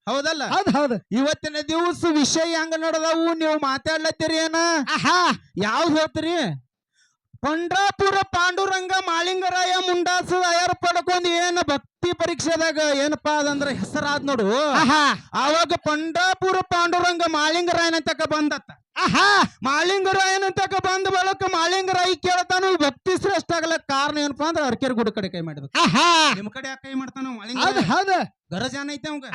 ಹೌದಲ್ಲ? ಹೌದು ಹೌದು. ಇವತ್ತಿನ ದಿವಸ ವಿಷಯ ಹೆಂಗ ನಡೆದವು ನೀವು ಮಾತಾಡ್ಲತ್ತೀರಿ ಏನ? ಯಾವ್ದು ಹೇಳ್ತೀರಿ? ಪಂಡ್ರಾಪುರ ಪಾಂಡುರಂಗ ಮಾಲಿಂಗರಾಯ ಮುಂಡಾಸ ಅಯ್ಯರ್ ಪಡ್ಕೊಂಡ್ ಏನ್ ಭಕ್ತಿ ಪರೀಕ್ಷೆದಾಗ ಏನಪ್ಪಾ ಅದಂದ್ರ ಹೆಸರಾದ್ ನೋಡು. ಅವಾಗ ಪಂಡ್ರಾಪುರ ಪಾಂಡುರಂಗ ಮಾಲಿಂಗರಾಯನ ತಕ ಬಂದತ್ತ. ಆಹಾ. ಮಾಳಿಂಗರಾಯನ ತಕ ಬಂದ ಬಳಕ ಮಾಲಿಂಗರಾಯಿ ಕೇಳ್ತಾನು ಭಕ್ತಿ ಶ್ರೇಷ್ಠ ಆಗಲ ಕಾರಣ ಏನಪ್ಪಾ ಅಂದ್ರ ಅರ್ಕೇರ್ ಗುಡ್ ಕಡೆ ಕೈ ಮಾಡಿದ ಆಹಾ. ನಿಮ್ ಕಡೆ ಯಾಕೆ ಕೈ ಮಾಡ್ತಾನ ಮಾಲಿಂಗ ಗರಜಾನ ಐತೆ ಅವಂಗ.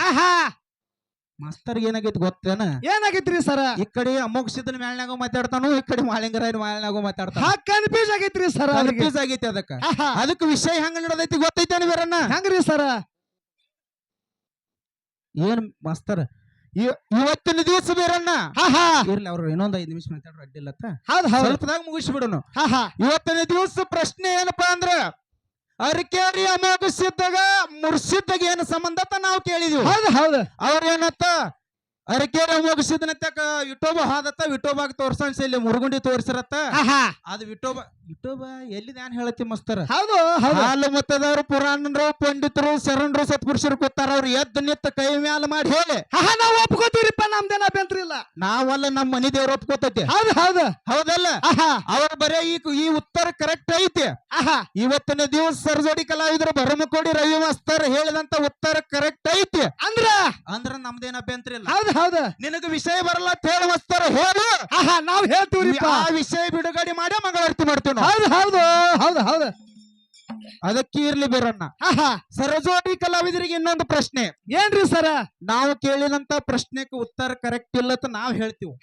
ಆಹಾ ಮಾಸ್ತರ್ ಏನಾಗೈತಿ ಗೊತ್ತೇನ? ಏನಾಗೈತ್ರಿ ಸರ? ಈ ಕಡೆ ಅಮೋಘ ಸಿದ್ದನ ಮ್ಯಾಲ್ನಾಗೂ ಮಾತಾಡ್ತಾನು ಈ ಕಡೆ ಮಾಳಿಂಗರಾಯನ ಮ್ಯಾಲ್ನಾಗೂ ಮಾತಾಡ್ತಾನ. ಹಾ ಕನ್ಫ್ಯೂಸ್ ಆಗೈತ್ರಿ ಸರ ಕನ್ಫ್ಯೂಸ್ ಆಗೈತಿ ಅದಕ್ಕ. ಅದಕ್ಕೆ ವಿಷಯ ಹೆಂಗ ನಡೆದೈತಿ ಗೊತ್ತೈತೇನ ಬೇರನ್ನ ಹೆಂಗ್ರಿ ಸರ? ಏನ್ ಮಾಸ್ತರ್? ಇವ- ಇವತ್ತಿನ ದಿವಸ ಆಹಾ. ಇರ್ಲಿ ಅವ್ರು ಇನ್ನೊಂದ್ ಐದ್ ನಿಮಿಷ ಮಾತಾಡ್ರು ಅಡ್ಡಿಲ್ಲತ್ತ ಸ್ವಲ್ಪದಾಗ ಮುಗಿಸ್ಬಿಡೋನು. ಆಹಾ. ಇವತ್ತಿನ ದಿವಸ ಪ್ರಶ್ನೆ ಏನಪ್ಪಾ ಅಂದ್ರ ಅರಕೇರಿ ಅಮೋಘ ಸಿದ್ಧಗ ಮುರ್ಸಿದ್ದಗ ಏನು ಸಂಬಂಧ ಅಂತ ನಾವು ಕೇಳಿದ್ವಿ. ಹೌದು ಹೌದು. ಅವ್ರ ಏನತ್ತ ಅರಕೇರಿ ಅಮೋಘ ವಿಟೋಬ ವಿಠೋಬ ಹಾದತ್ತ ವಿಟೋಬಾಗ ತೋರ್ಸನ್ಸ ಇಲ್ಲಿ ಮುರುಗುಂಡಿ ತೋರಿಸಿರತ್ತ. ಅದು ವಿಠೋಬ ವಿಠೋಬ ಎಲ್ಲಿ ನಾನು ಹೇಳತ್ತಿ ಮಸ್ತರ? ಹೌದು ಹೌದು. ಹಾಲು ಮತದವ್ರು ಪುರಾಣರು ಪಂಡಿತರು ಶರಣರು ಸತ್ಪುರುಷರು ಕೂತಾರ ಅವ್ರು ಎದ್ದು ನಿತ್ತ ಕೈ ಮ್ಯಾಲ ಮಾಡಿ ಹೇಳಿ. ಆಹಾ ನಾವು ಒಪ್ಕೋತೀವ್ರಿಪ್ಪ ನಮ್ದೇನ ಅಭ್ಯಂತರ ಇಲ್ಲ. ನಾವಲ್ಲ ನಮ್ಮ ಮನಿ ದೇವ್ರ ಒಪ್ಕೋತೈತಿ. ಹೌದು ಹೌದು. ಹೌದಲ್ಲ? ಆಹಾ ಅವ್ರ ಬರೇ ಈ ಈ ಉತ್ತರ ಕರೆಕ್ಟ್ ಐತಿ. ಆಹಾ ಇವತ್ತಿನ ದಿವಸ ಸರ್ಜೋಡಿ ಕಲಾವಿದರು ಭರಮಕೋಡಿ ರವಿ ಮಾಸ್ತರ್ ಹೇಳಿದಂತ ಉತ್ತರ ಕರೆಕ್ಟ್ ಐತಿ. ಅಂದ್ರ? ಅಂದ್ರ ನಮ್ದೇನ ಅಭ್ಯಂತರ ಇಲ್ಲ. ಹೌದು ಹೌದು. ನಿನಗ ವಿಷಯ ಬರಲ್ಲ ಅಂತ ಹೇಳಿ ಮಸ್ತರ ಹೇಳು. ಆಹಾ ನಾವ್ ಹೇಳ್ತೀವ್ರಿ ಆ ವಿಷಯ ಬಿಡುಗಡೆ ಮಾಡಿ ಮಂಗಳಾರತಿ ಮಾಡ್ತೀವಿ ಹೌದು ಹೌದು ಹೌದು ಹೌದು. ಅದಕ್ಕೆ ಇರ್ಲಿ ಬೇರಣ್ಣ. ಸರಜೋಡಿ ಕಲಾವಿದರಿಗೆ ಇನ್ನೊಂದು ಪ್ರಶ್ನೆ. ಏನ್ರಿ ಸರ? ನಾವು ಕೇಳಿದಂತ ಪ್ರಶ್ನೆಗೆ ಉತ್ತರ ಕರೆಕ್ಟ್ ಇಲ್ಲ ಅಂತ ನಾವ್ ಹೇಳ್ತೀವಿ.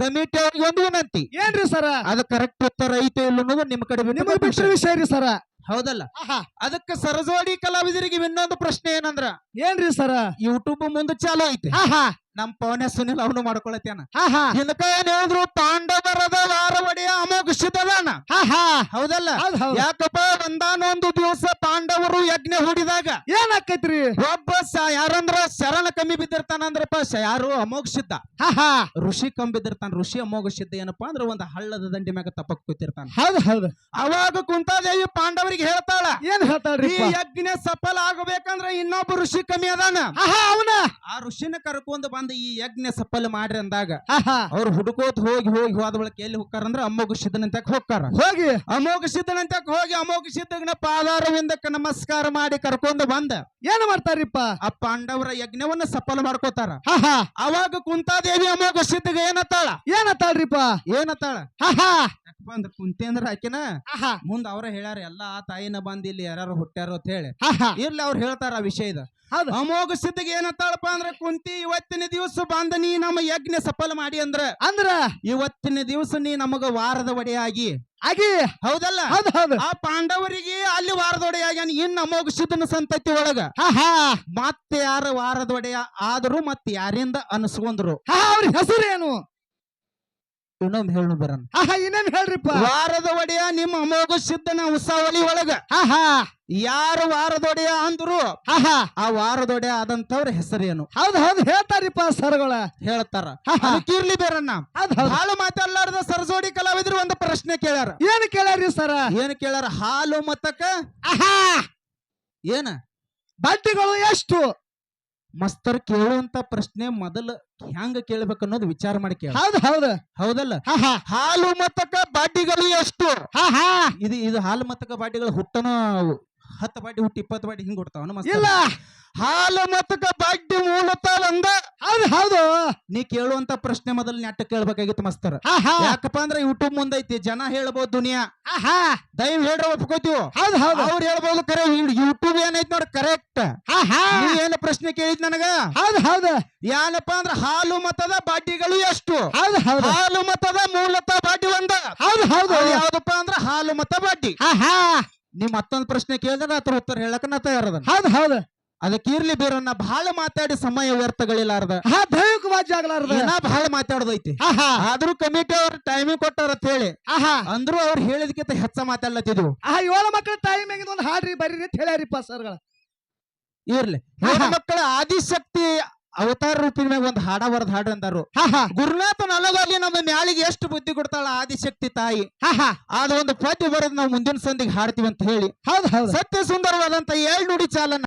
ಕಮಿಟಿ ಅವ್ರಿಗೆ ಒಂದು ವಿನಂತಿ. ಏನ್ರಿ ಸರ? ಅದು ಕರೆಕ್ಟ್ ಉತ್ತರ ಐತೆ ಇಲ್ಲ ಅನ್ನೋದು ನಿಮ್ ಕಡೆ ನಿಮಗೆ ಬಿಟ್ಟ ವಿಷಯ ರೀ ಸರ. ಹೌದಲ್ಲ? ಅದಕ್ಕೆ ಸರಜೋಡಿ ಕಲಾವಿದರಿಗೆ ಇನ್ನೊಂದು ಪ್ರಶ್ನೆ ಏನಂದ್ರ? ಏನ್ರಿ ಸರ? ಯೂಟ್ಯೂಬ್ ಮುಂದೆ ಚಾಲು ಐತೆ. ನಮ್ ಪವನ ಸುನಿಲ್ ಅವನು ಮಾಡ್ಕೊಳತ್ತೇನ ಹೇಳಿದ್ರು? ಪಾಂಡವರದ ವಾರವಡಿ ಅಮೋಘ ಸಿದ್ಧದಾನ ಆಹಾ ಹೌದಲ್ಲ? ಹೌದು ಹೌದು. ಯಾಕಪ್ಪ? ಒಂದಾನೊಂದು ದಿವಸ ಪಾಂಡವರು ಯಜ್ಞ ಹೂಡಿದಾಗ. ಏನಾಕೈತ್ರಿ? ಒಬ್ಬ ಸ- ಯಾರಂದ್ರ ಶರಣ ಕಮ್ಮಿ ಬಿದ್ದಿರ್ತಾನಂದ್ರಪ್ಪ ಅಂದ್ರಪ್ಪ ಯಾರು? ಅಮೋಘ ಸಿದ್ಧ ಆಹಾ ಋಷಿ ಕಮ್ಮಿ ಬಿದ್ದಿರ್ತಾನ. ಋಷಿ ಅಮೋಘ ಸಿದ್ಧ ಏನಪ್ಪಾ ಅಂದ್ರ ಒಂದ್ ಹಳ್ಳದ ದಂಡಿ ಮ್ಯಾಗ ತಪ್ಪಕ್ ಕೂತಿರ್ತಾನ. ಹೌದು ಹೌದು. ಅವಾಗ ಕುಂತಾದೇವಿ ಪಾಂಡವರಿಗೆ ಹೇಳ್ತಾಳ ಏನ್ ಹೇಳ್ತಾಳ್ರಿ ಈ ಯಜ್ಞ ಸಫಲ ಆಗಬೇಕಂದ್ರ ಇನ್ನೊಬ್ಬ ಋಷಿ ಕಮ್ಮಿ ಅದಾನ. ಅವನ. ಆ ಋಷಿನ ಕರ್ಕೊಂಡು ಬಂದ ಈ ಯಜ್ಞ ಸಫಲ ಮಾಡ್ರಿ ಅಂದಾಗ ಅವ್ರು ಹುಡುಕೋತ್ ಹೋಗಿ ಹೋಗಿ ಹೋದ ಬಳಕ ಎಲ್ಲಿ ಹೋಗ್ತಾರಂದ್ರ ಅಮೋಘ ಸಿದ್ಧನಂತಕ್ ಹೋಗ್ತಾರ ಹೋಗಿ. ಅಮೋಘ ಸಿದ್ಧನಂತಕ್ ಹೋಗಿ ಅಮೋಘ ಸಿದ್ಧನ ಪಾದಾರವಿಂದಕ್ಕೆ ನಮಸ್ಕಾರ ಮಾಡಿ ಕರ್ಕೊಂಡು ಬಂದ. ಏನ್ ಮಾಡ್ತಾರಿಪ್ಪ? ಆ ಪಾಂಡವರ ಯಜ್ಞವನ್ನ ಸಫಲ ಮಾಡ್ಕೋತಾರ. ಅವಾಗ ಕುಂತಾದೇವಿ ಅಮೋಘ ಸಿದ್ಧಗ ಏನತ್ತಾಳ? ಏನತ್ತಾಳ್ರಿಪ್ಪ? ಏನತ್ತಾಳ? ಅಂದ್ರ ಕುಂತೇಂದ್ರ ಆಕಿನ ಮುಂದ ಅವ್ರ ಹೇಳ್ಯಾರ ಎಲ್ಲಾ ಆ ತಾಯಿನ ಬಂದ್ ಇಲ್ಲಿ ಯಾರು ಹುಟ್ಟ್ಯಾರ ಅಂತ ಹೇಳಿ. ಇಲ್ಲಿ ಇರ್ಲಿ ಅವ್ರು ಹೇಳ್ತಾರ ಆ ವಿಷಯದ ಹೌದು. ಅಮೋಘ ಸಿದ್ಧಿಗೆ ಏನತ್ತಾಳಪ್ಪ ಅಂದ್ರ ಕುಂತಿ ಇವತ್ತಿನ ದಿವಸ ಬಂದ ನೀ ನಮ್ಮ ಯಜ್ಞ ಸಫಲ ಮಾಡಿ ಅಂದ್ರ. ಅಂದ್ರ? ಇವತ್ತಿನ ದಿವಸ ನೀ ನಮಗ ವಾರದ ಒಡೆಯಾಗಿ. ಆಗಿ? ಹೌದಲ್ಲ? ಹೌದು ಹೌದು. ಆ ಪಾಂಡವರಿಗೆ ಅಲ್ಲಿ ವಾರದ ಒಡೆಯಾಗಿ ಇನ್ನು ಅಮೋಘ ಸಿದ್ಧನ ಸಂತತಿ ಒಳಗ. ಮತ್ತೆ ಯಾರ ವಾರದ ಒಡೆಯ ಆದ್ರು ಮತ್ತೆ ಯಾರಿಂದ ಅನಿಸ್ಕೊಂಡ್ರು ಅವ್ರ ಹೆಸರೇನು? ಇನ್ನೊಂದ್ ಹೇಳು ಬರನ್ ಆಹಾ ಇನ್ನೇನ್ ಹೇಳ್ರಿಪ್ಪ. ವಾರದ ಒಡೆಯ ನಿಮ್ಮ ಅಮೋಘ ಸಿದ್ಧನ ಉತ್ಸಾವಳಿ ಒಳಗ. ಆಹಾ. ಯಾರು ವಾರದೊಡೆಯ ಅಂದ್ರು ಆಹಾ. ಆ ವಾರದೊಡೆಯ ಆದಂತವ್ರ ಹೆಸರೇನು? ಹೌದು ಹೌದು. ಹೇಳ್ತಾರಿಪ್ಪ ಸರ್ಗಳ. ಹೇಳ್ತಾರ. ಕೀರ್ಲಿ ಬೇರಣ್ಣ. ಹೌದು ಹೌದು. ಹಾಲು ಮಾತಾಡ್ಲಾರ್ದ ಸರಜೋಡಿ ಕಲಾವಿದ್ರು ಒಂದು ಪ್ರಶ್ನೆ ಕೇಳ್ಯಾರ. ಏನ್ ಕೇಳ್ಯಾರಿ ಸರ? ಏನ್ ಕೇಳ್ಯಾರ? ಹಾಲು ಮತಕ್ಕ ಆಹಾ. ಏನ? ಬಡ್ಡಿಗಳು ಎಷ್ಟು? ಮಸ್ತರ್ ಕೇಳುವಂತ ಪ್ರಶ್ನೆ ಮೊದಲ ಹೆಂಗ ಕೇಳ್ಬೇಕು ಅನ್ನೋದು ವಿಚಾರ ಮಾಡಿ ಕೇಳ. ಹೌದು ಹೌದು. ಹೌದಲ್ಲ? ಹಾಲು ಮತಕ ಬಾಡಿಗಳು ಎಷ್ಟು? ಇದು ಇದು ಹಾಲು ಮತಕ ಬಾಡಿಗಳು ಹುಟ್ಟನ ಹತ್ತು ಬಾಡಿ ಹುಟ್ಟಿ ಇಪ್ಪತ್ತು ಬಾಡಿ ಹಿಂಗ್ ಹುಡ್ತಾವ ಇಲ್ಲ. ಹಾಲು ಮತ್ತಕ ಬಾಡ್ಡಿ ಮೂಲತಾವಂದ ಹೌದು ಹೌದು. ನೀ ಕೇಳುವಂತ ಪ್ರಶ್ನೆ ಮೊದಲು ನೆಟ್ಟ ಕೇಳ್ಬೇಕಾಗಿತ್ತು ಮಸ್ತರ್. ಯಾಕಪ್ಪ ಅಂದ್ರೆ ಯೂಟ್ಯೂಬ್ ಮುಂದೈತಿ ಜನ ಹೇಳ್ಬೋದು ದುನಿಯಾ. ದಯವ್ ಹೇಳ್ರ ಒಪ್ಕೋತೀವಿ? ಹೌದು ಹೌದು. ಅವ್ರು ಹೇಳ್ಬೋದು ಕರೆ ಯೂಟ್ಯೂಬ್ ಏನೈತಿ ನೋಡ್ ಕರೆಕ್ಟ್ ಏನ ಪ್ರಶ್ನೆ ಕೇಳಿದ್ ನನಗ? ಹೌದು ಹೌದು. ಏನಪ್ಪ ಅಂದ್ರ ಹಾಲು ಮತದ ಬಾಡ್ಡಿಗಳು ಎಷ್ಟು? ಹೌದು ಹೌದು. ಹಾಲು ಮತದ ಮೂಲತಃ ಬಾಡ್ಡಿ ಒಂದ. ಹೌದು ಹೌದು. ಯಾವ್ದಪ್ಪ ಅಂದ್ರ ಹಾಲು ಮತ ಬಾಡ್ಡಿ. ನೀವ್ ಮತ್ತೊಂದ್ ಪ್ರಶ್ನೆ ಕೇಳಿದ್ರೆ ಅದ್ರ ಉತ್ತರ ಹೇಳಕ್ ನಾ ತಯಾರದ ಹೌದು ಹೌದು. ಅದಕ್ಕೆ ಇರ್ಲಿ ಬೀರನ್ನ ಬಹಳ ಮಾತಾಡಿ ಸಮಯ ವ್ಯರ್ಥಗಳಿಲ್ಲಾರ್ದ ಹಾ ದೈವಿಕವಾಗಿ ಆಗ್ಲಾರ್ದ. ಏನ ಬಹಳ ಮಾತಾಡೋದೈತಿ. ಆಹಾ. ಆದ್ರೂ ಕಮಿಟಿ ಅವ್ರ ಟೈಮಿಂಗ್ ಕೊಟ್ಟಾರ ಅಂತ ಹೇಳಿ. ಆಹಾ. ಅಂದ್ರೂ ಅವ್ರು ಹೇಳಿದಕ್ಕಿಂತ ಹೆಚ್ಚ ಮಾತಾಡ್ಲತ್ತಿದ್ವು. ಆಹಾ ಏಳು ಮಕ್ಕಳ ಟೈಮ್ ಒಂದು ಹಾಡ್ರಿ ಬರೀರಿ ಅಂತ ಹೇಳ್ಯಾರಿಪ್ಪ ಸರ್ಗಳ. ಇರ್ಲಿ. ಮಕ್ಕಳ ಆದಿಶಕ್ತಿ ಅವತಾರ ರೂಪಿನ ಒಂದು ಹಾಡ ಬರದ್ ಹಾಡು ಅಂದಾರು. ಗುರುನಾಥ ನನಗಾಗಿ ನಮ್ಮ ಮ್ಯಾಳಿಗೆ ಎಷ್ಟು ಬುದ್ಧಿ ಕೊಡ್ತಾಳ ಆದಿಶಕ್ತಿ ತಾಯಿ. ಆಹಾ ಅದ ಒಂದು ಪದ್ಯ ಬರೋದು ನಾವು ಮುಂದಿನ ಸಂದಿಗೆ ಹಾಡ್ತೀವಿ ಅಂತ ಹೇಳಿ. ಹೌದು ಹೌದು. ಸತ್ಯ ಸುಂದರವಾದಂತ ಏಳ್ ನುಡಿ ಚಾಲನ.